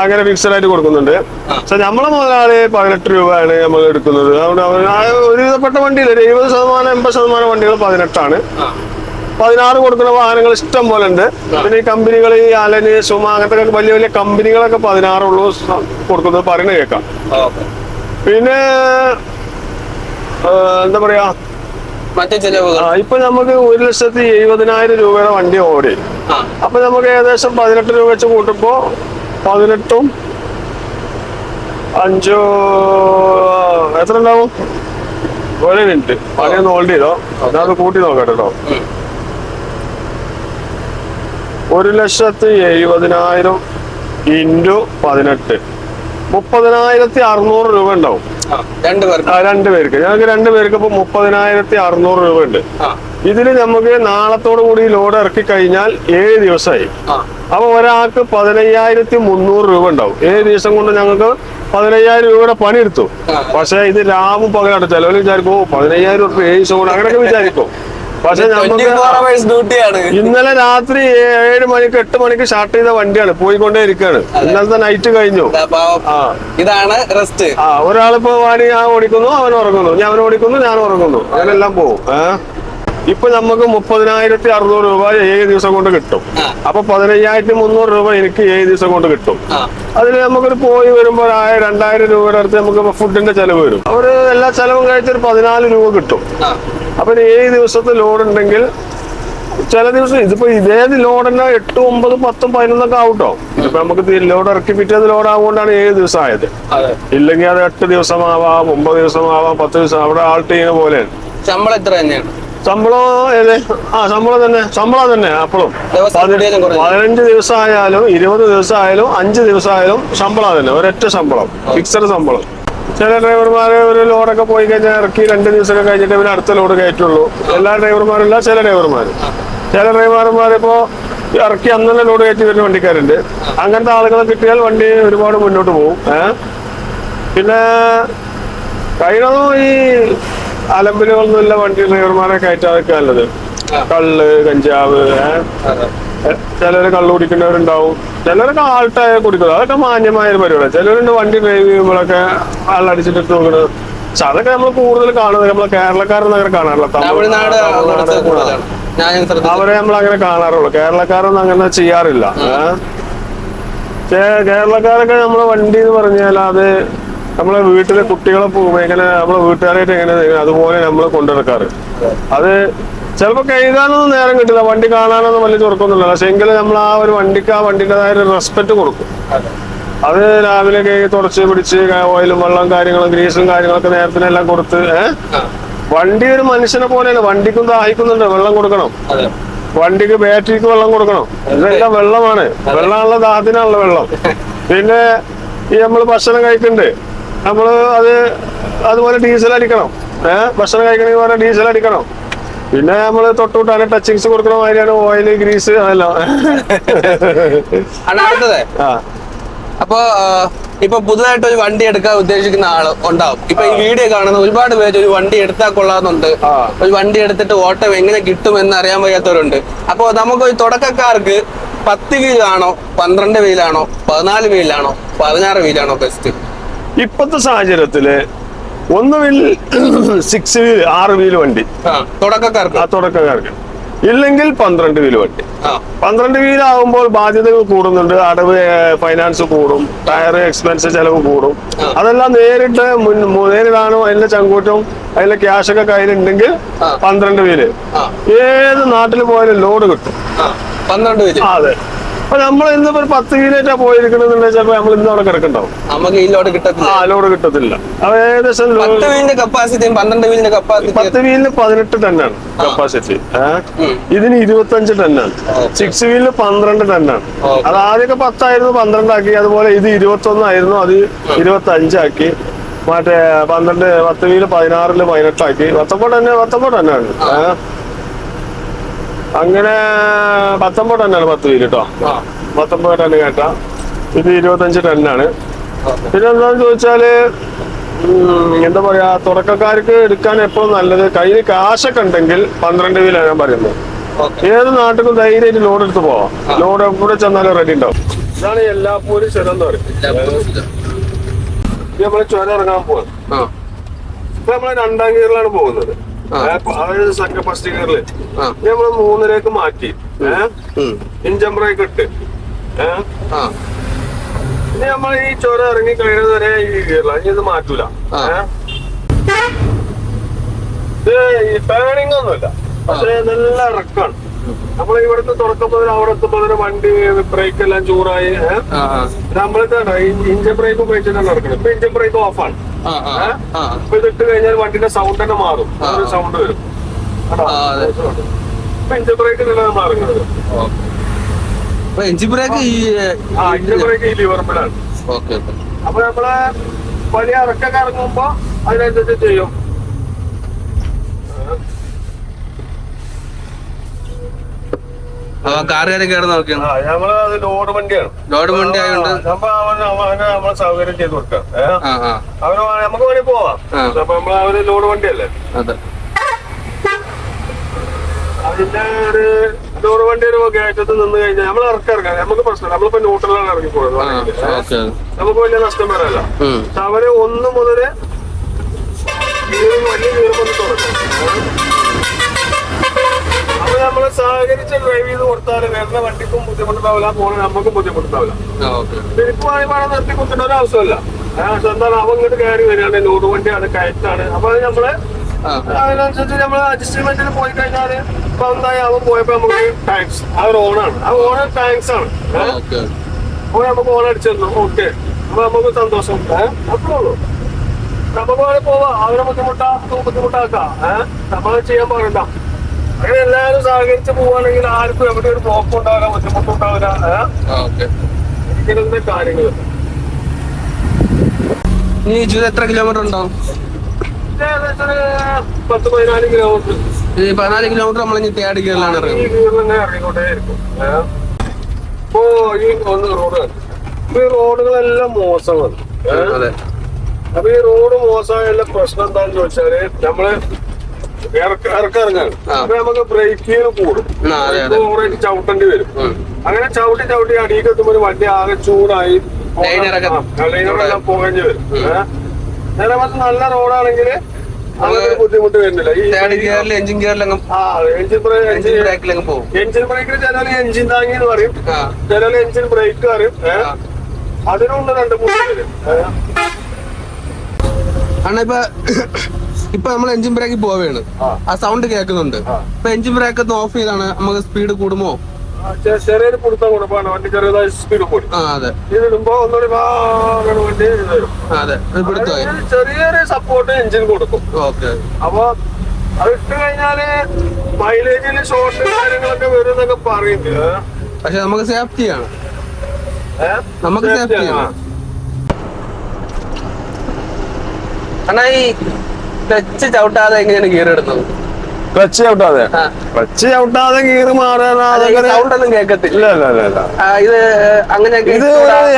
Speaker 3: അങ്ങനെ ഫിക്സഡ് ആയിട്ട് കൊടുക്കുന്നുണ്ട്. പക്ഷെ നമ്മളെ മുതലാളി പതിനെട്ട് രൂപയാണ് നമ്മൾ എടുക്കുന്നത്. അതുകൊണ്ട് ഒരുവിധപ്പെട്ട വണ്ടിയില്ല ഒരു എഴുപത് ശതമാനം എൺപത് ശതമാനം വണ്ടികൾ പതിനെട്ടാണ്. പതിനാറ് കൊടുക്കുന്ന വാഹനങ്ങൾ ഇഷ്ടം പോലെ ഉണ്ട്. പിന്നെ ഈ കമ്പനികൾ ഈ അലന് സുമ അങ്ങനത്തെ വലിയ വലിയ കമ്പനികളൊക്കെ പതിനാറുള്ളൂ കൊടുക്കുന്നത് പറയുന്നത് കേൾക്കാം. പിന്നെ എന്താ പറയാ?
Speaker 2: മറ്റു ചെലവുകൾ.
Speaker 3: ഇപ്പൊ നമുക്ക് ഒരു ലക്ഷത്തി എഴുപതിനായിരം രൂപയുടെ വണ്ടി ഓടി. അപ്പൊ നമുക്ക് ഏകദേശം പതിനെട്ട് രൂപ വെച്ച് കൂട്ടുമ്പോ പതിനെട്ടും അഞ്ചോ എത്ര ഉണ്ടാവും? ഒരു മിനിറ്റ്. പണിയൊന്ന് ഹോൾഡ് ചെയ്തോ. അതാത് കൂട്ടി നോക്കട്ടെ കേട്ടോ. ഒരു ലക്ഷത്തി എഴുപതിനായിരം ഇന്റു പതിനെട്ട്. മുപ്പതിനായിരത്തി അറുന്നൂറ് രൂപ ഉണ്ടാവും.
Speaker 2: രണ്ടുപേർക്ക് രണ്ടു പേർക്ക്.
Speaker 3: രണ്ട് പേർക്ക്. ഞങ്ങൾക്ക് രണ്ട് പേർക്ക് ഇപ്പൊ മുപ്പതിനായിരത്തി അറുന്നൂറ് രൂപ ഉണ്ട്.
Speaker 2: ഇതിൽ
Speaker 3: ഇതിൽ നമുക്ക് നാളത്തോടു കൂടി ലോഡ് ഇറക്കി കഴിഞ്ഞാൽ ഏഴ് ദിവസമായി അപ്പൊ ഒരാൾക്ക് പതിനയ്യായിരത്തി മുന്നൂറ് രൂപ ഉണ്ടാവും. ഏഴ് ദിവസം കൊണ്ട് ഞങ്ങൾക്ക് പതിനയ്യായിരം രൂപയുടെ പണി എടുത്തു. പക്ഷെ ഇത് ലാഭം പകലാണ് ചിലവർ വിചാരിക്കും പതിനയ്യായിരം രൂപ ഏഴ് ദിവസം കൊണ്ട് അങ്ങനെയൊക്കെ വിചാരിക്കും. പക്ഷെ ഇന്നലെ രാത്രി ഏഴ് മണിക്ക് എട്ട് മണിക്ക് സ്റ്റാർട്ട് ചെയ്ത വണ്ടിയാണ്. പോയിക്കൊണ്ടേ ഇരിക്കുകയാണ് ഇന്നലത്തെ നൈറ്റ് കഴിഞ്ഞു.
Speaker 2: ഇതാണ് റെസ്റ്റ്
Speaker 3: ആ ഒരാളിപ്പോ വാണി ഞാൻ ഓടിക്കുന്നു അവൻ ഉറങ്ങുന്നു. ഞാൻ അവൻ ഓടിക്കുന്നു ഞാൻ ഉറങ്ങുന്നു. അങ്ങനെല്ലാം പോകും ഏഹ് ഇപ്പൊ നമുക്ക് മുപ്പതിനായിരത്തി അറുന്നൂറ് രൂപ ഏഴ് ദിവസം കൊണ്ട് കിട്ടും. അപ്പൊ പതിനയ്യായിരത്തി മുന്നൂറ് രൂപ എനിക്ക് ഏഴ് ദിവസം കൊണ്ട് കിട്ടും. അതിൽ നമുക്കൊരു പോയി വരുമ്പോൾ ആയിരം രണ്ടായിരം രൂപയുടെ അടുത്ത് നമുക്ക് ഫുഡിന്റെ ചെലവ് വരും. ഒരു എല്ലാ ചെലവും കഴിച്ചൊരു പതിനാല് രൂപ കിട്ടും. അപ്പൊ ഏഴ് ദിവസത്തെ ലോഡ് ഉണ്ടെങ്കിൽ ചില ദിവസം ഇതിപ്പോ ഇതേ ലോഡ് തന്നെ എട്ടും ഒമ്പതും പത്തും പതിനൊന്നൊക്കെ ആവട്ടോ. ഇതിപ്പോ നമുക്ക് ലോഡ് ഇറക്കി പിറ്റേത് ലോഡ് ആവുകൊണ്ടാണ് ഏഴ് ദിവസം ആയത്. ഇല്ലെങ്കിൽ അത് എട്ട് ദിവസമാവാം ഒമ്പത് ആവാം പത്ത് ദിവസം അവിടെ ആൾട്ട് ചെയ്യുന്ന പോലെയാണ്
Speaker 2: ശമ്പളം എത്ര തന്നെയാണ്?
Speaker 3: ശമ്പളം ഏത്? ആ ശമ്പളം തന്നെ ശമ്പളം തന്നെ അപ്പോഴും. പതിനഞ്ച് ദിവസം ആയാലും ഇരുപത് ദിവസം ആയാലും അഞ്ച് ദിവസം ആയാലും ശമ്പളം തന്നെ ഒരൊറ്റ ശമ്പളം ഫിക്സഡ് ശമ്പളം. ചില ഡ്രൈവർമാർ ഒരു ലോഡൊക്കെ പോയി കഴിഞ്ഞാൽ ഇറക്കി രണ്ട് ദിവസമൊക്കെ കഴിഞ്ഞിട്ട് പിന്നെ അടുത്ത ലോഡ് കയറ്റുള്ളൂ. എല്ലാ ഡ്രൈവർമാരും ഇല്ല ചില ഡ്രൈവർമാർ ചില ഡ്രൈവർമാർ ഇപ്പോ ഇറക്കി അന്ന് ലോഡ് കയറ്റി വരുന്ന വണ്ടിക്കാരുണ്ട്. അങ്ങനത്തെ ആളുകളെ കിട്ടിയാൽ വണ്ടി ഒരുപാട് മുന്നോട്ട് പോകും. പിന്നെ കഴിയണതും ഈ അലമ്പലുകളൊന്നുമില്ല വണ്ടി ഡ്രൈവർമാരെ കയറ്റാതൊക്കെ നല്ലത്. കള്ള് കഞ്ചാവ് ഏഹ് ചിലര് കള്ള് കുടിക്കുന്നവരുണ്ടാവും. ചിലരൊക്കെ ആൾട്ടായ കുടിക്കുന്നത് അതൊക്കെ മാന്യമായ ഒരു പരിപാടിയാണ് ചിലരുണ്ട് വണ്ടി ഡ്രൈവ് ചെയ്യുമ്പോഴൊക്കെ ആളടിച്ചിട്ട് നോക്കുന്നത് പക്ഷെ അതൊക്കെ നമ്മൾ കൂടുതൽ കാണുന്നത് നമ്മളെ കേരളക്കാരൊന്നും അങ്ങനെ കാണാറില്ല. തമിഴ്-
Speaker 2: തമിഴ്നാട്
Speaker 3: അവരെ നമ്മൾ അങ്ങനെ കാണാറുള്ളൂ. കേരളക്കാരൊന്നും അങ്ങനെ ചെയ്യാറില്ല. കേരളക്കാരൊക്കെ നമ്മളെ വണ്ടി എന്ന് പറഞ്ഞാൽ അത് നമ്മളെ വീട്ടിലെ കുട്ടികളെ പോകുമ്പോ എങ്ങനെ നമ്മളെ വീട്ടുകാരായിട്ട് എങ്ങനെ അതുപോലെ നമ്മൾ കൊണ്ടുനടക്കാറ്. അത് ചിലപ്പോ കഴുകാനൊന്നും നേരം കിട്ടില്ല വണ്ടി കാണാനൊന്നും വലിയ ചുരുക്കമൊന്നുമില്ല പക്ഷെ എങ്കിലും നമ്മൾ ആ ഒരു വണ്ടിക്ക് ആ വണ്ടിന്റെതായ ഒരു റെസ്പെക്ട് കൊടുക്കും. അത്. രാവിലെ കഴുകി തുടച്ച് പിടിച്ച് ഓയിലും വെള്ളം കാര്യങ്ങളും ഗ്രീസും കാര്യങ്ങളൊക്കെ നേരത്തിനെല്ലാം കൊടുത്ത് വണ്ടി ഒരു മനുഷ്യനെ പോലെയാണ് വണ്ടിക്കും ദാഹിക്കുന്നുണ്ട് വെള്ളം കൊടുക്കണം. വണ്ടിക്ക് ബാറ്ററിക്ക് വെള്ളം കൊടുക്കണം. ഇതെല്ലാം വെള്ളമാണ്. വെള്ളമാണുള്ള ദാഹത്തിനാണല്ലോ വെള്ളം. പിന്നെ ഈ നമ്മൾ ഭക്ഷണം കഴിക്കുന്നുണ്ട് നമ്മൾ അത് അതുപോലെ ഡീസൽ അടിക്കണം. ഏഹ് ഭക്ഷണം കഴിക്കണമെങ്കിൽ പറഞ്ഞാൽ ഡീസൽ അടിക്കണം. പിന്നെ നമ്മൾ തൊട്ടുവിട്ടാണ് ടച്ചിങ്സ് കൊടുക്കുന്ന മാതിരിയാണ് ഓയിൽ ഗ്രീസ് അതെല്ലാം.
Speaker 2: അടുത്തത്.
Speaker 3: ആ.
Speaker 2: അപ്പൊ ഇപ്പൊ പുതുതായിട്ട് ഒരു വണ്ടി എടുക്കാൻ ഉദ്ദേശിക്കുന്ന ആൾ ഉണ്ടാവും. ഇപ്പൊ ഈ വീഡിയോ കാണുന്ന ഒരുപാട് പേര് ഒരു വണ്ടി എടുത്താൽ കൊള്ളാന്നുണ്ട് ഒരു വണ്ടി എടുത്തിട്ട് ഓട്ടം എങ്ങനെ കിട്ടും എന്ന് അറിയാൻ വയ്യാത്തവരുണ്ട്. അപ്പൊ നമുക്ക് ഒരു തുടക്കക്കാർക്ക് പത്ത് വീലാണോ പന്ത്രണ്ട് വീലാണോ പതിനാല് വീലാണോ പതിനാറ് വീലാണോ ബെസ്റ്റ്
Speaker 3: ഇപ്പോഴത്തെ സാഹചര്യത്തിൽ ഒന്ന് വീൽ സിക്സ് വീൽ ആറ് വീൽ വണ്ടി.
Speaker 2: തുടക്കക്കാർക്ക്.
Speaker 3: ആ തുടക്കക്കാർക്ക്. ഇല്ലെങ്കിൽ പന്ത്രണ്ട് വീൽ വണ്ടി. പന്ത്രണ്ട് വീലാകുമ്പോൾ ബാധ്യതകൾ കൂടുന്നുണ്ട്. അടവ് ഫൈനാൻസ് കൂടും. ടയർ എക്സ്പെൻസ് ചെലവ് കൂടും. അതെല്ലാം നേരിട്ട് മുൻ നേരിടാനോ അതിന്റെ ചങ്കൂറ്റവും അതിന്റെ ക്യാഷ് ഒക്കെ കയ്യിലുണ്ടെങ്കിൽ പന്ത്രണ്ട്
Speaker 2: വീൽ.
Speaker 3: ഏത് നാട്ടിൽ പോയാലും ലോഡ് കിട്ടും.
Speaker 2: പന്ത്രണ്ട്
Speaker 3: വീൽ. അതെ. അപ്പൊ നമ്മൾ ഇന്നിപ്പോ ഒരു പത്ത് കിലോറ്റാ ചിലപ്പോ നമ്മൾ ഇന്ന് അവിടെ കിടക്കണ്ടാവും.
Speaker 2: നമുക്ക് ഈ ലോഡ് കിട്ടത്തില്ല.
Speaker 3: ആ ലോഡ് കിട്ടത്തില്ല. അത് ഏകദേശം
Speaker 2: പത്ത് വീലിന്റെ കപ്പാസിറ്റിയും പന്ത്രണ്ട് വീലിന്റെ കപ്പാസിറ്റി
Speaker 3: പത്ത് വീലിന് പതിനെട്ട് ടണ്ണാണ് കപ്പാസിറ്റി. ഇതിന് ഇരുപത്തഞ്ച് ടണ്ണാണ്. സിക്സ് വീലിന് പന്ത്രണ്ട് ടണ്ണാണ്. അത് ആദ്യമൊക്കെ പത്തായിരുന്നു പന്ത്രണ്ടാക്കി. അതുപോലെ ഇത് ഇരുപത്തൊന്നായിരുന്നു അത് ഇരുപത്തി അഞ്ചാക്കി മറ്റേ പന്ത്രണ്ട് പത്ത് വീൽ പതിനാറിൽ പതിനെട്ടാക്കി. പത്തൊമ്പത് തന്നെ പത്തൊമ്പത് തന്നെയാണ്? അങ്ങനെ പത്തൊമ്പത് ടണ്ണാണ് പത്ത് വീൽ കേട്ടോ പത്തൊമ്പത് ടണ്ണ് കേട്ടാ. ഇത് ഇരുപത്തഞ്ച് ടണ്ണാണ്.
Speaker 2: ഓക്കെ
Speaker 3: പിന്നെ എന്താന്ന് ചോദിച്ചാൽ എന്താ പറയാ തുടക്കക്കാർക്ക് എടുക്കാൻ എപ്പോഴും നല്ലത് കയ്യിൽ കാശൊക്കെ ഉണ്ടെങ്കിൽ പന്ത്രണ്ട് വീലാണ് ഞാൻ പറയുന്നത്. ഏത് നാട്ടിലും ധൈര്യമായിട്ട് ലോഡ് എടുത്ത് പോവാം. ലോഡ് എവിടെ ചെന്നാലും റെഡി ഉണ്ടാവും. ഇതാണ് എല്ലാ പൂരും ചുരം എന്ന് പറയും. ഇത് നമ്മൾ ചുരം ഇറങ്ങാൻ പോകുന്നത് നമ്മൾ രണ്ടാം ഗിയറിലാണ് പോകുന്നത്. അതായത് സെക്കൻഡ് ഫസ്റ്റ് ഗിയറിൽ ഞമ്മൾ മൂന്നിലേക്ക് മാറ്റി. ഇഞ്ചൻ ബ്രേക്ക് ഇട്ട്. പിന്നെ നമ്മൾ ഈ ചോര ഇറങ്ങി കഴിയുന്നത് വരെ ഈ ഇനി ഇത് മാറ്റൂല? ഇത് ഈ ഒന്നുമില്ല. പക്ഷെ നല്ല ഇറക്കാണ്. നമ്മൾ ഇവിടുത്തെ തുടക്കം മുതൽ അവിടെ എത്തുമ്പോൾ വണ്ടി ബ്രേക്ക് എല്ലാം
Speaker 2: ചൂറായി
Speaker 3: നമ്മളിതാണ് ഇഞ്ചൻ ബ്രേക്ക് ഉപയോഗിച്ചിട്ടാണ് നടക്കുന്നത്. ഇപ്പൊ ഇഞ്ചൻ ബ്രേക്ക് ഓഫാണ് ഇപ്പൊ ഇതിട്ട് കഴിഞ്ഞാൽ വണ്ടിന്റെ സൗണ്ട് തന്നെ മാറും. സൗണ്ട് വരും. ഇപ്പൊ ഇഞ്ചൻ ബ്രേക്ക് നമ്മൾ
Speaker 2: മാറുന്നത് ബ്രേക്ക് ഈ
Speaker 3: ഇഞ്ചൻ ബ്രേക്ക് ഈ അപ്പൊ നമ്മൾ വലിയ ഇറക്കൊക്കെ ഇറങ്ങുമ്പോ അതിനനുസരിച്ച് ചെയ്യും.
Speaker 2: അപ്പൊ കാറുകാരെ കയറി നോക്കിയാണ്.
Speaker 3: നമ്മൾ അത് ലോഡ് വണ്ടിയാണ്.
Speaker 2: ലോഡ് വണ്ടി ആയതുകൊണ്ട്
Speaker 3: അപ്പൊ അവന് അവന് നമ്മളെ സൗകര്യം ചെയ്ത് കൊടുക്കാം. അവന് നമുക്ക് വേണേ പോവാം. അപ്പൊ നമ്മൾ അവർ ലോഡ് വണ്ടിയല്ലേ?
Speaker 2: അതെ.
Speaker 3: അതിന്റെ ഒരു ലോഡ് വണ്ടി ഒരു കയറ്റത്ത് നിന്ന് കഴിഞ്ഞാൽ നമ്മൾ ഇറക്കി ഇറക്കാം. നമുക്ക് പ്രശ്നം നമ്മളിപ്പോ ന്യൂട്രലാണ് ഇറങ്ങി പോകുന്നത് നമുക്ക് വലിയ നഷ്ടം വരല്ല അവർ ഒന്ന് മുതൽ വലിയ ഒന്ന് തുറക്കും. നമ്മൾ സഹകരിച്ച് ഡ്രൈവ് ചെയ്ത് കൊടുത്താൽ വരുന്ന വണ്ടിക്കും ബുദ്ധിമുട്ടുണ്ടാവില്ല പോണ നമുക്കും ബുദ്ധിമുട്ടുണ്ടാവില്ല. തിരിച്ചു പോയി നിർത്തി കുത്തേണ്ട ഒരു ആവശ്യമില്ല എന്താണ് അവ ഇങ്ങോട്ട് കയറി വരികയാണ് ലോഡ് വണ്ടിയാണ് കയറ്റാണ്. അപ്പൊ അത് നമ്മൾ അതിനനുസരിച്ച് നമ്മൾ അഡ്ജസ്റ്റ്മെന്റിൽ പോയി കഴിഞ്ഞാൽ ഇപ്പൊ എന്തായാലും അവൻ പോയപ്പോ നമുക്ക് ടാക്സ് ഒരു ഓണാണ്. ആ ഓണർ ടാക്സ് ആണ്. അപ്പൊ നമുക്ക് ഓൺ അടിച്ചിരുന്നു ഓക്കെ. അപ്പൊ നമുക്ക് സന്തോഷം. അത്രേ ഉള്ളൂ. നമുക്ക് വേണേ പോവാ. അവരെ ബുദ്ധിമുട്ടാ ബുദ്ധിമുട്ടാക്കാം. ഏഹ് ചെയ്യാൻ പാടില്ല അങ്ങനെ എല്ലാവരും സഹകരിച്ച് പോവാണെങ്കിൽ ആർക്കും എവിടെ ഒരു ബ്ലോക്ക് ഉണ്ടാവില്ല ബുദ്ധിമുട്ടുണ്ടാവില്ല ഇങ്ങനത്തെ കാര്യങ്ങൾ
Speaker 2: നീ എത്ര കിലോമീറ്റർ ഉണ്ടാവും
Speaker 3: പത്ത് പതിനാല് കിലോമീറ്റർ
Speaker 2: ഈ പതിനാല് കിലോമീറ്റർ നമ്മൾ ഇനി തേടി കയറിലാണ്
Speaker 3: ഈ
Speaker 2: ഇറങ്ങുന്നത്.
Speaker 3: വീട്ടിൽ ഇറങ്ങിക്കൊണ്ടേ ഇരിക്കും. ഇപ്പോ ഈ ഒന്ന് റോഡ് ഈ റോഡുകളെല്ലാം മോശമാണ്. അപ്പൊ ഈ റോഡ് മോശമായുള്ള പ്രശ്നം എന്താന്ന് ചോദിച്ചാൽ നമ്മൾ ഇറക്കിറങ്ങാണ്. അപ്പൊ നമുക്ക് ബ്രേക്കിന് കൂടും. ഓവറായിട്ട് ചവിട്ടേണ്ടി വരും. അങ്ങനെ ചവിട്ടി ചവിട്ടി അടിയിൽ എത്തുമ്പോൾ വണ്ടി ആകെ ചൂടായി ലൈനറെല്ലാം പുകഞ്ഞു വരും. നേരെ മറിച്ച് നല്ല റോഡാണെങ്കിൽ അങ്ങനെ ബുദ്ധിമുട്ട് വരുന്നില്ല. ഈ
Speaker 2: എഞ്ചിൻ ഗിയറിലങ്ങ്
Speaker 3: എഞ്ചിൻ ബ്രേക്ക്
Speaker 2: എഞ്ചിൻ ബ്രേക്കിലങ്ങ് പോകും.
Speaker 3: എഞ്ചിൻ ബ്രേക്കിൽ ചില എഞ്ചിൻ താങ്ങി എന്ന് പറയും.
Speaker 2: ആ.
Speaker 3: ചില എഞ്ചിൻ ബ്രേക്ക് പറയും. അതിനുണ്ട് രണ്ട് മൂന്ന് പേര്.
Speaker 2: അണ്ണ ഇപ്പൊ ഇപ്പൊ നമ്മൾ എഞ്ചിൻ ബ്രേക്കിൽ പോവുകയാണ്.
Speaker 3: ആ.
Speaker 2: സൗണ്ട് കേൾക്കുന്നുണ്ട്. ഇപ്പൊ എഞ്ചിൻ ബ്രേക്ക് ഒന്ന് ഓഫ് ചെയ്താണ് നമുക്ക് സ്പീഡ് കൂടുമോ?
Speaker 3: ചെറിയൊരു പിടുത്തം കൊടുപ്പാണ് വണ്ടി ചെറിയതായി സ്പീഡ് കൂടി.
Speaker 2: അതെ.
Speaker 3: ഇതിടുമ്പോ ഒന്നുകൂടി വാങ്ങനെ വണ്ടി ഇത്
Speaker 2: അതെ.
Speaker 3: ചെറിയൊരു സപ്പോർട്ട് എഞ്ചിൻ കൊടുക്കും.
Speaker 2: ഓക്കെ.
Speaker 3: അപ്പൊ അത് ഇട്ട് കഴിഞ്ഞാൽ മൈലേജിന് ഷോർട്ട് കാര്യങ്ങളൊക്കെ വരും എന്നൊക്കെ പറയുന്നത്.
Speaker 2: പക്ഷെ നമുക്ക് സേഫ്റ്റിയാണ് നമുക്ക് സേഫ്റ്റിയാണ്. അണ്ണാ ഈ ടച്ച് ചവിട്ടാതെ എങ്ങനെയാണ് ഗിയർ ഇടുന്നത്?
Speaker 3: ക്ലച്ച് ചവിട്ടാതെ. ക്ലച്ച് ചവിട്ടാതെ ഗിയർ മാറാൻ
Speaker 2: സൗണ്ട് ഒന്നും കേൾക്കത്തില്ല. ഇത് അങ്ങനെ
Speaker 3: ഇത്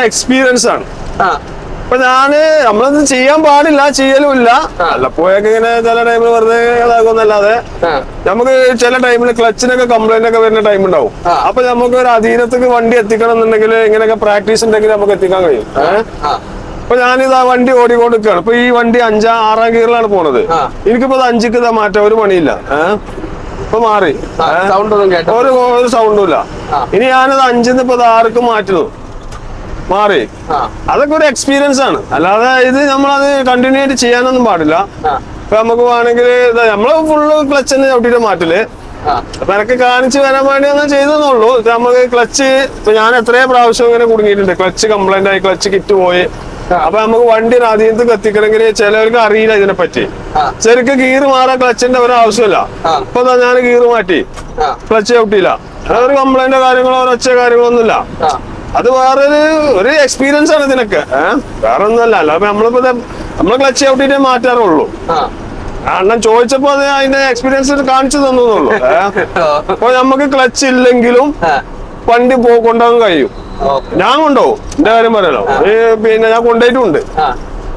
Speaker 3: എക്സ്പീരിയൻസ് ആണ്. അപ്പൊ ഞാൻ നമ്മളൊന്നും ചെയ്യാൻ പാടില്ല ചെയ്യലുമില്ല.
Speaker 2: ഇല്ല
Speaker 3: അല്ലപ്പോഴൊക്കെ ഇങ്ങനെ ചില ടൈമിൽ വെറുതെ ഇതാക്കുന്നല്ലാതെ നമുക്ക് ചില ടൈമിൽ ക്ലച്ചിനൊക്കെ കംപ്ലൈന്റ് ഒക്കെ വരുന്ന ടൈം ഉണ്ടാവും. അപ്പൊ നമുക്ക് ഒരു അധീനത്തേക്ക് വണ്ടി എത്തിക്കണം എന്നുണ്ടെങ്കിൽ ഇങ്ങനെയൊക്കെ പ്രാക്ടീസ് ഉണ്ടെങ്കിൽ നമുക്ക് എത്തിക്കാൻ കഴിയും. അപ്പൊ ഞാനിത് ആ വണ്ടി ഓടിക്കൊണ്ടിരിക്കുകയാണ്. ഇപ്പൊ ഈ വണ്ടി അഞ്ചാം ആറാം ഗിയറിലാണ് പോണത്. എനിക്കിപ്പോ അഞ്ചിക്ക് ഇതാ മാറ്റാൻ ഒരു പണിയില്ല. ഏഹ് ഇപ്പൊ മാറി. ഒരു ഒരു സൗണ്ടും ഇല്ല. ഇനി ഞാനത് അഞ്ചിന്ന് ഇപ്പൊ ആർക്ക് മാറ്റുന്നു. മാറി. അതൊക്കെ ഒരു എക്സ്പീരിയൻസ് ആണ്. അല്ലാതെ ഇത് നമ്മളത് കണ്ടിന്യൂ ആയിട്ട് ചെയ്യാനൊന്നും പാടില്ല. ഇപ്പൊ നമുക്ക് വേണമെങ്കിൽ നമ്മൾ ഫുള്ള് ക്ലച്ച് തന്നെ ചവിട്ടിട്ട്
Speaker 2: മാറ്റിൽ.
Speaker 3: അപ്പൊ എനക്ക് കാണിച്ചു വരാൻ വേണ്ടി ഒന്നും ചെയ്തെന്നുള്ളൂ നമുക്ക് ക്ലച്ച് ഇപ്പൊ ഞാൻ എത്രയോ പ്രാവശ്യം ഇങ്ങനെ കുടുങ്ങിയിട്ടുണ്ട്. ക്ലച്ച് കംപ്ലൈന്റ് ആയി ക്ലച്ച് കിറ്റ് പോയി. അപ്പൊ നമുക്ക് വണ്ടി അധീനത്ത് എത്തിക്കണമെങ്കിൽ ചിലവർക്ക് അറിയില്ല ഇതിനെ പറ്റി. ശരിക്കും ഗീർ മാറാൻ ക്ലച്ചിന്റെ ഒരു ആവശ്യമില്ല. ഇപ്പൊ ഞാൻ ഗീർ മാറ്റി. ക്ലച്ച് ചവിട്ടിയില്ല അതൊരു കംപ്ലൈന്റ് കാര്യങ്ങളോ ഒരൊച്ച
Speaker 2: കാര്യങ്ങളൊന്നുമില്ല
Speaker 3: അത് വേറൊരു ഒരു എക്സ്പീരിയൻസ് ആണ് ഇതിനൊക്കെ. വേറെ ഒന്നുമല്ല അല്ല അപ്പൊ നമ്മളിപ്പോ നമ്മൾ ക്ലച്ച് ചവിട്ടിട്ടേ മാറ്റാറുള്ളൂ. അണ്ണൻ ചോദിച്ചപ്പോ അത് അതിന്റെ എക്സ്പീരിയൻസ് കാണിച്ചു തന്നുള്ളൂ ഏഹ് അപ്പൊ നമുക്ക് ക്ലച്ച് ഇല്ലെങ്കിലും വണ്ടി കൊണ്ടുപോകാൻ കഴിയും. ഞാൻ കൊണ്ടോ എന്റെ കാര്യം പറയാലോ പിന്നെ ഞാൻ കൊണ്ടുപോയിട്ടുണ്ട്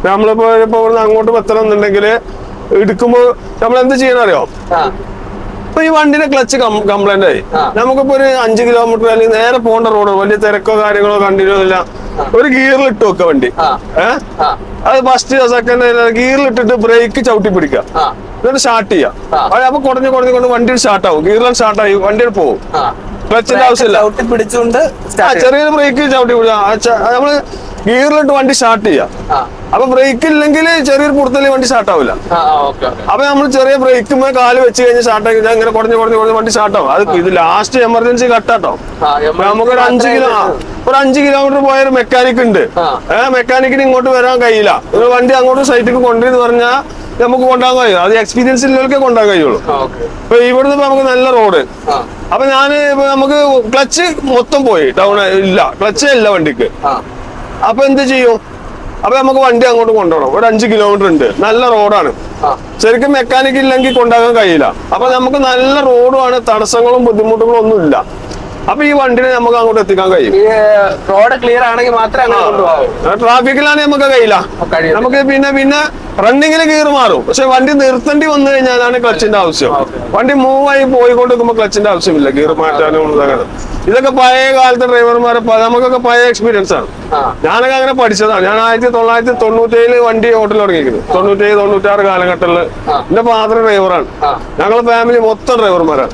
Speaker 3: നമ്മളിപ്പോ ഇപ്പൊ ഇവിടുന്ന് അങ്ങോട്ട് എത്തണം എന്നുണ്ടെങ്കിൽ എടുക്കുമ്പോ നമ്മൾ എന്ത് ചെയ്യണം അറിയോ ഇപ്പൊ ഈ വണ്ടിന്റെ ക്ലച്ച് കംപ്ലൈന്റ് ആയി. നമുക്കിപ്പോ ഒരു അഞ്ച് കിലോമീറ്റർ അല്ലെങ്കിൽ നേരെ പോകേണ്ട റോഡ് വലിയ തിരക്കോ കാര്യങ്ങളോ കണ്ടിന്യൂ ഇല്ല. ഒരു ഗിയറിൽ ഇട്ട് വെക്ക വണ്ടി. ഏഹ് അത് ഫസ്റ്റ് സെക്കൻഡ് ഗിയറിൽ ഇട്ടിട്ട് ബ്രേക്ക് ചവിട്ടി പിടിക്കുക എന്നിട്ട് സ്റ്റാർട്ട് ചെയ്യാം. അപ്പൊ കുറഞ്ഞു കുറഞ്ഞു കൊണ്ട് വണ്ടി സ്റ്റാർട്ട് ആവും. ഗിയറിൽ സ്റ്റാർട്ട് ആയി വണ്ടി പോകും. ക്ലച്ചിന്റെ ആവശ്യമില്ല.
Speaker 2: ചവിട്ടി പിടിച്ചുകൊണ്ട്
Speaker 3: ചെറിയൊരു ബ്രേക്ക് ചവിട്ടി നമ്മൾ ഗിയറിലിട്ട് വണ്ടി സ്റ്റാർട്ട് ചെയ്യാം. അപ്പൊ ബ്രേക്ക് ഇല്ലെങ്കിൽ ചെറിയൊരു പുറത്തല്ലേ വണ്ടി സ്റ്റാർട്ട് ആവില്ല അപ്പൊ നമ്മൾ ചെറിയ ബ്രേക്കുമേ കാൽ വെച്ച് കഴിഞ്ഞ് സ്റ്റാർട്ട് ആക്കി. ഇങ്ങനെ കുറഞ്ഞ് കുറഞ്ഞ് കുറഞ്ഞ് വണ്ടി സ്റ്റാർട്ട് ആവും. അത് ഇത് ലാസ്റ്റ് എമർജൻസി കട്ടാട്ടോ നമുക്ക് ഒരു അഞ്ച് കിലോ ഒരു അഞ്ച് കിലോമീറ്റർ പോയ ഒരു മെക്കാനിക് ഉണ്ട്.
Speaker 2: ആ.
Speaker 3: ഏഹ് മെക്കാനിക്കിന് ഇങ്ങോട്ട് വരാൻ കഴിയില്ല. ഒരു വണ്ടി അങ്ങോട്ട് സൈറ്റിക്ക് കൊണ്ടുവരുന്ന് പറഞ്ഞാൽ നമുക്ക് കൊണ്ടുപോകാൻ കഴിയും. അത് എക്സ്പീരിയൻസ് ഉള്ളവർക്കേ കൊണ്ടുപോകാൻ കഴിയുള്ളൂ. ഇപ്പൊ ഇവിടുന്ന് നമുക്ക് നല്ല റോഡ് അപ്പൊ ഞാൻ ഇപ്പൊ നമുക്ക് ക്ലച്ച് മൊത്തം പോയി. ടൗൺ ഇല്ല. ക്ലച്ച് ഇല്ല വണ്ടിക്ക്. അപ്പൊ എന്ത് ചെയ്യും? അപ്പൊ നമുക്ക് വണ്ടി അങ്ങോട്ട് കൊണ്ടുപോകണം. ഒരു അഞ്ച് കിലോമീറ്റർ ഉണ്ട്. നല്ല റോഡാണ്. ശരിക്കും മെക്കാനിക് ഇല്ലെങ്കിൽ കൊണ്ടാകാൻ കഴിയില്ല. അപ്പൊ നമുക്ക് നല്ല റോഡുമാണ് തടസ്സങ്ങളും ബുദ്ധിമുട്ടുകളും ഒന്നും ഇല്ല അപ്പൊ ഈ വണ്ടിനെ നമുക്ക് അങ്ങോട്ട് എത്തിക്കാൻ കഴിയും.
Speaker 2: റോഡ് ക്ലിയർ ആണെങ്കിൽ മാത്രമേ
Speaker 3: ട്രാഫിക്കിലാണെങ്കിൽ നമുക്ക് കഴിയില്ല. നമുക്ക് പിന്നെ പിന്നെ റണ്ണിങ്ങിൽ ഗിയർ മാറും. പക്ഷെ വണ്ടി നിർത്തേണ്ടി വന്നു കഴിഞ്ഞാലാണ് ക്ലച്ചിന്റെ ആവശ്യം. വണ്ടി മൂവ് ആയി പോയിക്കൊണ്ടിരിക്കുമ്പോൾ ക്ലച്ചിന്റെ ആവശ്യമില്ല. ഗിയർ മാറ്റാനും ഇതൊക്കെ ഇതൊക്കെ പഴയ കാലത്തെ ഡ്രൈവർമാരെ നമുക്കൊക്കെ പഴയ എക്സ്പീരിയൻസ് ആണ്. ഞാനൊക്കെ അങ്ങനെ പഠിച്ചതാണ്. ഞാൻ ആയിരത്തി തൊള്ളായിരത്തി തൊണ്ണൂറ്റേഴിൽ വണ്ടി ഓട്ടൽ തുടങ്ങിയിരിക്കുന്നത് തൊണ്ണൂറ്റേഴ് തൊണ്ണൂറ്റാറ്
Speaker 2: കാലഘട്ടത്തിൽ
Speaker 3: എന്റെ ഫാദർ ഡ്രൈവറാണ് ഞങ്ങളെ ഫാമിലി മൊത്തം ഡ്രൈവർമാരാണ്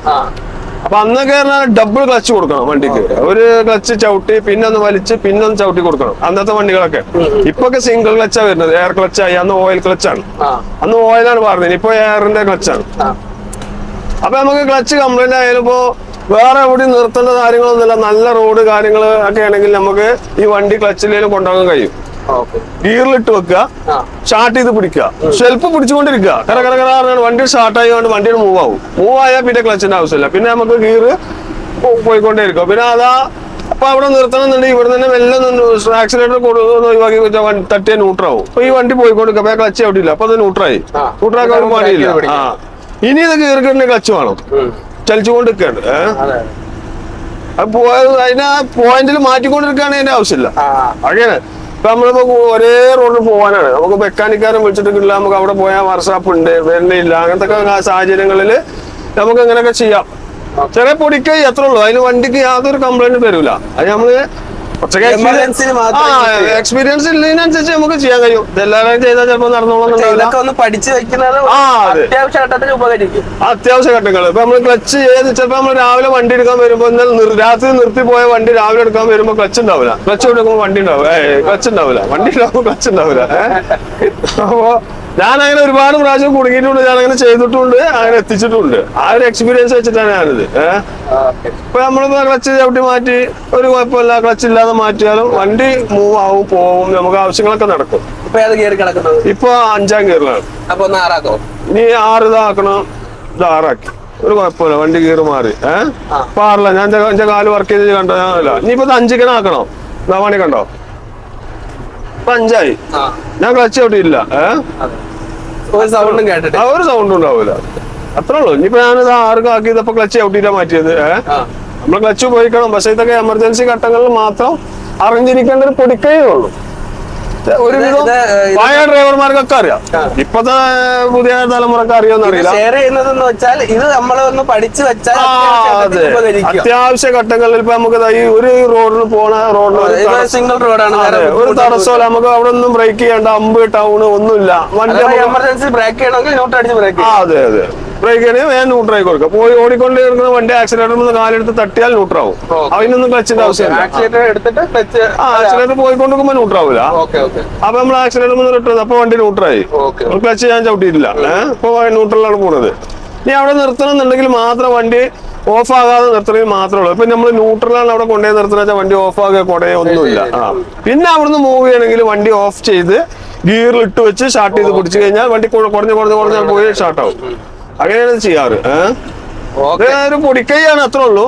Speaker 3: അപ്പൊ അന്നൊക്കെ ഡബിൾ ക്ലച്ച് കൊടുക്കണം വണ്ടിക്ക്. ഒരു ക്ലച്ച് ചവിട്ടി പിന്നെ ഒന്ന് വലിച്ച് പിന്നെ ഒന്ന് ചവിട്ടി കൊടുക്കണം. അന്നത്തെ വണ്ടികളൊക്കെ. ഇപ്പൊക്കെ സിംഗിൾ ക്ലച്ചാ വരുന്നത്. എയർ ക്ലച്ചായി അന്ന് ഓയിൽ ക്ലച്ചാണ് അന്ന് ഓയിലാണ് പറഞ്ഞത് ഇപ്പൊ എയറിന്റെ ക്ലച്ചാണ് അപ്പൊ നമുക്ക് ക്ലച്ച് കംപ്ലൈന്റ് ആയാലും ഇപ്പോ വേറെ എവിടെ നിർത്തേണ്ട കാര്യങ്ങളൊന്നുമില്ല. നല്ല റോഡ് കാര്യങ്ങൾ ഒക്കെ ആണെങ്കിൽ നമുക്ക് ഈ വണ്ടി ക്ലച്ചിലേലും കൊണ്ടുപോകാൻ കഴിയും. ഗിയറിലിട്ട് വെക്കുക സ്റ്റാർട്ട് ചെയ്ത് പിടിക്കുക. ഷെൽഫ് പിടിച്ചുകൊണ്ടിരിക്കുക. കര കര കര പറഞ്ഞാൽ വണ്ടി സ്റ്റാർട്ട് ആയതുകൊണ്ട് വണ്ടി മൂവ് ആവും. മൂവ് ആയാൽ പിന്നെ ക്ലച്ചിന്റെ ആവശ്യമില്ല. പിന്നെ നമുക്ക് ഗിയർ പോയിക്കൊണ്ടേ ഇരിക്കും പിന്നെ അതാ അപ്പൊ അവിടെ നിർത്തണമെന്നുണ്ടെങ്കിൽ ഇവിടെ തന്നെ മെല്ലെ ആക്സിലേറ്റർ ഒഴിവാക്കി വെച്ചാൽ വണ്ടി തട്ടിയ ന്യൂട്രാവും അപ്പൊ ഈ വണ്ടി പോയിക്കൊണ്ടിരിക്കും. അപ്പൊ ക്ലച്ച് എവിടെയില്ല അപ്പൊ അത് ന്യൂട്രായി. ന്യൂട്രാക്കാൻ ഒരു പണിയില്ല. ഇനി ഇത് കീറിക്കിട്ടുന്ന ക്ലച്ച് വേണം. ചലിച്ചുകൊണ്ട് നിൽക്കുകയാണ് ഏഹ്
Speaker 2: അത്
Speaker 3: പോയത് അതിനെ പോയിന്റിൽ മാറ്റിക്കൊണ്ടിരിക്കുകയാണ് അതിന്റെ ആവശ്യമില്ല. അങ്ങനെ ഇപ്പൊ നമ്മളിപ്പോ ഒരേ റോഡിൽ പോകാനാണ് നമുക്ക് മെക്കാനിക്കാരെ വിളിച്ചിട്ടില്ല നമുക്ക് അവിടെ പോയാൽ വർഷാപ്പ് ഉണ്ട് വരുന്നില്ല. അങ്ങനത്തെ സാഹചര്യങ്ങളിൽ നമുക്ക് ഇങ്ങനെയൊക്കെ ചെയ്യാം. ചെറിയ പൊടിക്കൈ എത്ര ഉള്ളൂ? അതിന് വണ്ടിക്ക് യാതൊരു കംപ്ലൈന്റ് വരില്ല അത്
Speaker 2: നമ്മൾ
Speaker 3: എക്സ്പീരിയൻസ് ഇല്ലതിനനുസരിച്ച് നമുക്ക് ചെയ്യാൻ കഴിയും. ഇതെല്ലാവരും ചെയ്താൽ ചിലപ്പോൾ
Speaker 2: ഒന്ന് പഠിച്ചു വെക്കുന്നത്. അത്യാവശ്യ ഘട്ടത്തിൽ ഉപകരിക്കും.
Speaker 3: അത്യാവശ്യ ഘട്ടങ്ങൾ. ഇപ്പൊ നമ്മൾ ക്ലച്ച് ചെയ്ത് ചിലപ്പോൾ നമ്മൾ രാവിലെ വണ്ടി എടുക്കാൻ വരുമ്പോൾ എന്നാൽ രാത്രി നിർത്തി പോയ വണ്ടി രാവിലെ എടുക്കാൻ വരുമ്പോൾ ക്ലച്ച് ഉണ്ടാവില്ല. ക്ലച്ച് എടുക്കുമ്പോൾ വണ്ടി ഉണ്ടാവും ഏ ക്ലച്ച് ഉണ്ടാവില്ല. വണ്ടി ഉണ്ടാവുമ്പോൾ ക്ലച്ച് ഉണ്ടാവില്ല. അപ്പോ ഞാൻ അങ്ങനെ ഒരുപാട് പ്രാവശ്യം കുടുങ്ങിയിട്ടുണ്ട്. ഞാൻ അങ്ങനെ ചെയ്തിട്ടുണ്ട് അങ്ങനെ എത്തിച്ചിട്ടുണ്ട്. ആ ഒരു എക്സ്പീരിയൻസ് വെച്ചിട്ടാണ് ഞാനിത്. ഏഹ് ഇപ്പൊ നമ്മളിപ്പോ ക്ലച്ച് ചവിട്ടി മാറ്റി ഒരു കുഴപ്പമില്ല. ക്ലച്ച് ഇല്ലാതെ മാറ്റിയാലും വണ്ടി മൂവ് ആവും പോവും. നമുക്ക് ആവശ്യങ്ങളൊക്കെ നടക്കും.
Speaker 2: ഇപ്പൊ
Speaker 3: ഇപ്പൊ അഞ്ചാം ഗിയറിലാണ്
Speaker 2: അപ്പൊ ആറാക്കോ?
Speaker 3: ഇനി ആറ് ഇതാക്കണം. ഇത് ആറാക്കി. ഒരു കുഴപ്പമില്ല. വണ്ടി ഗിയർ മാറി. ഏഹ്
Speaker 2: ആ.
Speaker 3: പാറില്ല ഞാൻ എന്റെ- കാൽ വർക്ക് ചെയ്ത് കണ്ടോ? ഞാനല്ല ഇനിയിപ്പോ ഇത് അഞ്ചിക്കണ ആക്കണോ. ഇതാ പണി കണ്ടോ? ഇപ്പൊ അഞ്ചായി. ഞാൻ ക്ലച്ച് ചവിട്ടിയില്ല ഏഹ്
Speaker 2: ഒരു സൗണ്ടും കേട്ടിട്ട്
Speaker 3: ആ ഒരു സൗണ്ടും ഉണ്ടാവില്ല അത്രേ ഉള്ളൂ. ഇനിയിപ്പോ ഞാനിത് ആർക്കും ആക്കിയത് ഇപ്പൊ ക്ലച്ച് ഔട്ടിട്ടാ മാറ്റിയത്. ഏഹ് നമ്മൾ ക്ലച്ച് ഉപയോഗിക്കണം പക്ഷെ ഇതൊക്കെ എമർജൻസി ഘട്ടങ്ങളിൽ മാത്രം അറിഞ്ഞിരിക്കേണ്ട ഒരു പൊടിക്കൈ ഉള്ളൂ. ഒരുവിധം പഴയ ഡ്രൈവർമാർക്കൊക്കെ അറിയാം. ഇപ്പത്തെ പുതിയ തലമുറയ്ക്ക് അറിയോന്ന് അറിയില്ല
Speaker 2: ഷെയർ ചെയ്യുന്നതെന്ന് വെച്ചാൽ ഇത് നമ്മൾ ഒന്ന് പഠിച്ചു വെച്ചാൽ അത്യാവശ്യ
Speaker 3: ഘട്ടങ്ങളിൽ ഇപ്പൊ നമുക്ക് ഈ ഒരു റോഡിൽ പോണ റോഡിൽ
Speaker 2: സിംഗിൾ റോഡാണ്
Speaker 3: ഒരു തടസ്സമല്ല നമുക്ക് അവിടെ ഒന്നും ബ്രേക്ക് ചെയ്യേണ്ട അമ്പ് ടൗൺ ഒന്നുമില്ല. വണ്ടി
Speaker 2: എമർജൻസി ബ്രേക്ക് ചെയ്യണമെങ്കിൽ നോട്ട് അടിച്ച് ബ്രേക്ക്
Speaker 3: ആ അതെ അതെ. ബ്രേക്ക് ചെയ്യണേ വേഗം ന്യൂട്രായി കൊടുക്കാം. പോയി ഓടിക്കൊണ്ട് ഇരിക്കുന്ന വണ്ടി നിന്ന് കാലെടുത്ത് തട്ടിയാൽ ന്യൂട്രാവും
Speaker 2: ആവും.
Speaker 3: അതിനൊന്നും ക്ലച്ചിന്റെ ആവശ്യമില്ല.
Speaker 2: ആക്സിലേറ്റർ എടുത്തിട്ട് ടച്ച്
Speaker 3: ആ ആക്സിഡന്റ് പോയിക്കൊണ്ടിരിക്കുമ്പോ ന്യൂട്രാവില്ല അപ്പൊ നമ്മൾ നിന്ന് റിട്ടേൺ അപ്പൊ വണ്ടി ന്യൂട്രായി
Speaker 2: ആയി.
Speaker 3: ക്ലച്ച് ഞാൻ ചവിട്ടിയിട്ടില്ല. ഇപ്പൊ ന്യൂട്രലാണ് പോണത്. ഇനി അവിടെ നിർത്തണമെന്നുണ്ടെങ്കിൽ മാത്രം വണ്ടി ഓഫ് ആകാതെ നിർത്തണമെങ്കിൽ മാത്രമേ ഉള്ളൂ. ഇപ്പൊ നമ്മൾ ന്യൂട്രലാണ് അവിടെ കൊണ്ടുപോയി നിർത്തുന്ന വെച്ചാൽ വണ്ടി ഓഫ് ആകുക കുടയോ ഒന്നുമില്ല. ആ. പിന്നെ അവിടുന്ന് മൂവ് ചെയ്യണമെങ്കിൽ വണ്ടി ഓഫ് ചെയ്ത് ഗിയറിൽ ഇട്ട് വെച്ച് സ്റ്റാർട്ട് ചെയ്ത് പിടിച്ചു കഴിഞ്ഞാൽ വണ്ടി കുറഞ്ഞ് കുറഞ്ഞ് കുറഞ്ഞ് പോയി സ്റ്റാർട്ട് ആവും. അങ്ങനെയാണ് ചെയ്യാറ് ഒരു പൊടിക്കൈയാണ് അത്രേ ഉള്ളൂ.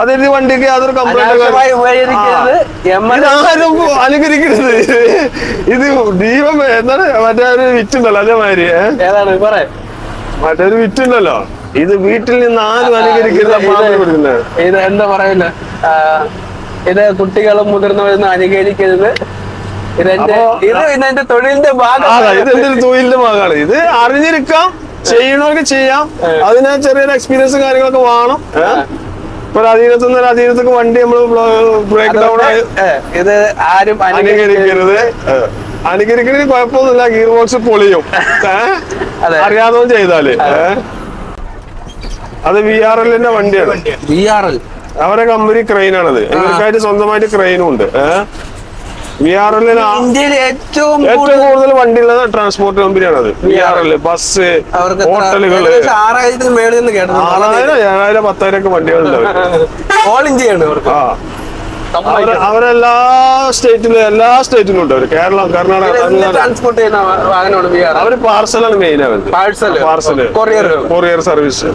Speaker 3: അതായത് വണ്ടിക്ക് യാതൊരു കംപ്ലൈന്റ് ഇതാരും അനുകരിക്കരുത് ഇത് ദീപം എന്താണ്? മറ്റേ ഒരു വിറ്റുണ്ടല്ലോ അതേമാതിരി
Speaker 2: പറയാ
Speaker 3: മറ്റൊരു വിറ്റുണ്ടല്ലോ. ഇത് വീട്ടിൽ നിന്ന് ആരും അനുകരിക്കരുത്
Speaker 2: ഇത് എന്താ പറയുന്ന? ഇത് കുട്ടികളും മുതിർന്നവരൊന്നും അനുകരിക്കരുത് ഇതെന്റെ ഇത് ഇതെന്റെ തൊഴിലിന്റെ
Speaker 3: ഭാഗമാണ്.
Speaker 2: ഭാഗം
Speaker 3: ഇത് എന്തൊരു തൊഴിലിന്റെ ഭാഗമാണ്? ഇത് അറിഞ്ഞിരിക്കാം. ചെയ്യണവർക്ക് ചെയ്യാം. അതിന് ചെറിയൊരു എക്സ്പീരിയൻസും കാര്യങ്ങളൊക്കെ വേണം? ഇപ്പൊ അധീനത്തു നിന്ന് അധീനത്തേക്ക് വണ്ടി നമ്മൾ ബ്രേക്ക് ഡൗൺ
Speaker 2: ഇത് ആരും
Speaker 3: അനുകരിക്കരുത്. അനുകരിക്കണതിന് കുഴപ്പമൊന്നുമില്ല. ഗിയർ ബോക്സ് പൊളിയും. അറിയാതെ ചെയ്താൽ? അത്. വി ആർ എല്ലിന്റെ വണ്ടിയാണ്.
Speaker 2: വി ആർ എൽ
Speaker 3: അവരെ കമ്പനി ക്രെയിനാണത് ഇവർക്കായിട്ട് സ്വന്തമായിട്ട് ക്രെയിനും ഉണ്ട്. എല്ലിന്
Speaker 2: ഇന്ത്യയിൽ ഏറ്റവും
Speaker 3: ഏറ്റവും കൂടുതൽ വണ്ടിയുള്ള ട്രാൻസ്പോർട്ട് കമ്പനിയാണ് അത് ആർ എൽ ബസ്
Speaker 2: ഹോട്ടലുകൾ ആറായിരത്തിന് മേളിൽ നിന്ന് കേട്ടത്
Speaker 3: ആറായിരം ഏഴായിരം പത്തായിരം ഒക്കെ വണ്ടികളുണ്ട് അവർക്ക്
Speaker 2: ഓൾ ഇന്ത്യയാണ്
Speaker 3: ആ. അവർ അവരെല്ലാ സ്റ്റേറ്റിലും എല്ലാ സ്റ്റേറ്റിലും ഉണ്ട് അവർ. കേരളം കർണാടക
Speaker 2: ട്രാൻസ്പോർട്ട് ചെയ്യുന്ന വാഹനമാണ് ബി
Speaker 3: അവർ പാർസലാണ് മെയിൻ അവർ.
Speaker 2: Parcel
Speaker 3: parcel
Speaker 2: courier
Speaker 3: courier service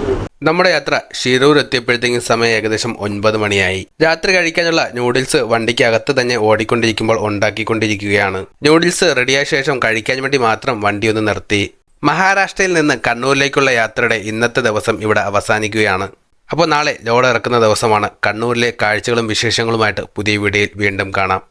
Speaker 4: നമ്മുടെ യാത്ര ഷിരൂർ എത്തിയപ്പോഴത്തേക്കും സമയം ഏകദേശം ഒൻപത് മണിയായി. രാത്രി കഴിക്കാനുള്ള നൂഡിൽസ് വണ്ടിക്കകത്ത് തന്നെ ഓടിക്കൊണ്ടിരിക്കുമ്പോൾ ഉണ്ടാക്കിക്കൊണ്ടിരിക്കുകയാണ്. നൂഡിൽസ് റെഡിയായ ശേഷം കഴിക്കാൻ വേണ്ടി മാത്രം വണ്ടി ഒന്ന് നിർത്തി. മഹാരാഷ്ട്രയിൽ നിന്ന് കണ്ണൂരിലേക്കുള്ള യാത്രയുടെ ഇന്നത്തെ ദിവസം ഇവിടെ അവസാനിക്കുകയാണ്. അപ്പോൾ നാളെ ലോഡ് ഇറക്കുന്ന ദിവസമാണ്. കണ്ണൂരിലെ കാഴ്ചകളും വിശേഷങ്ങളുമായിട്ട് പുതിയ വീഡിയോയിൽ വീണ്ടും കാണാം.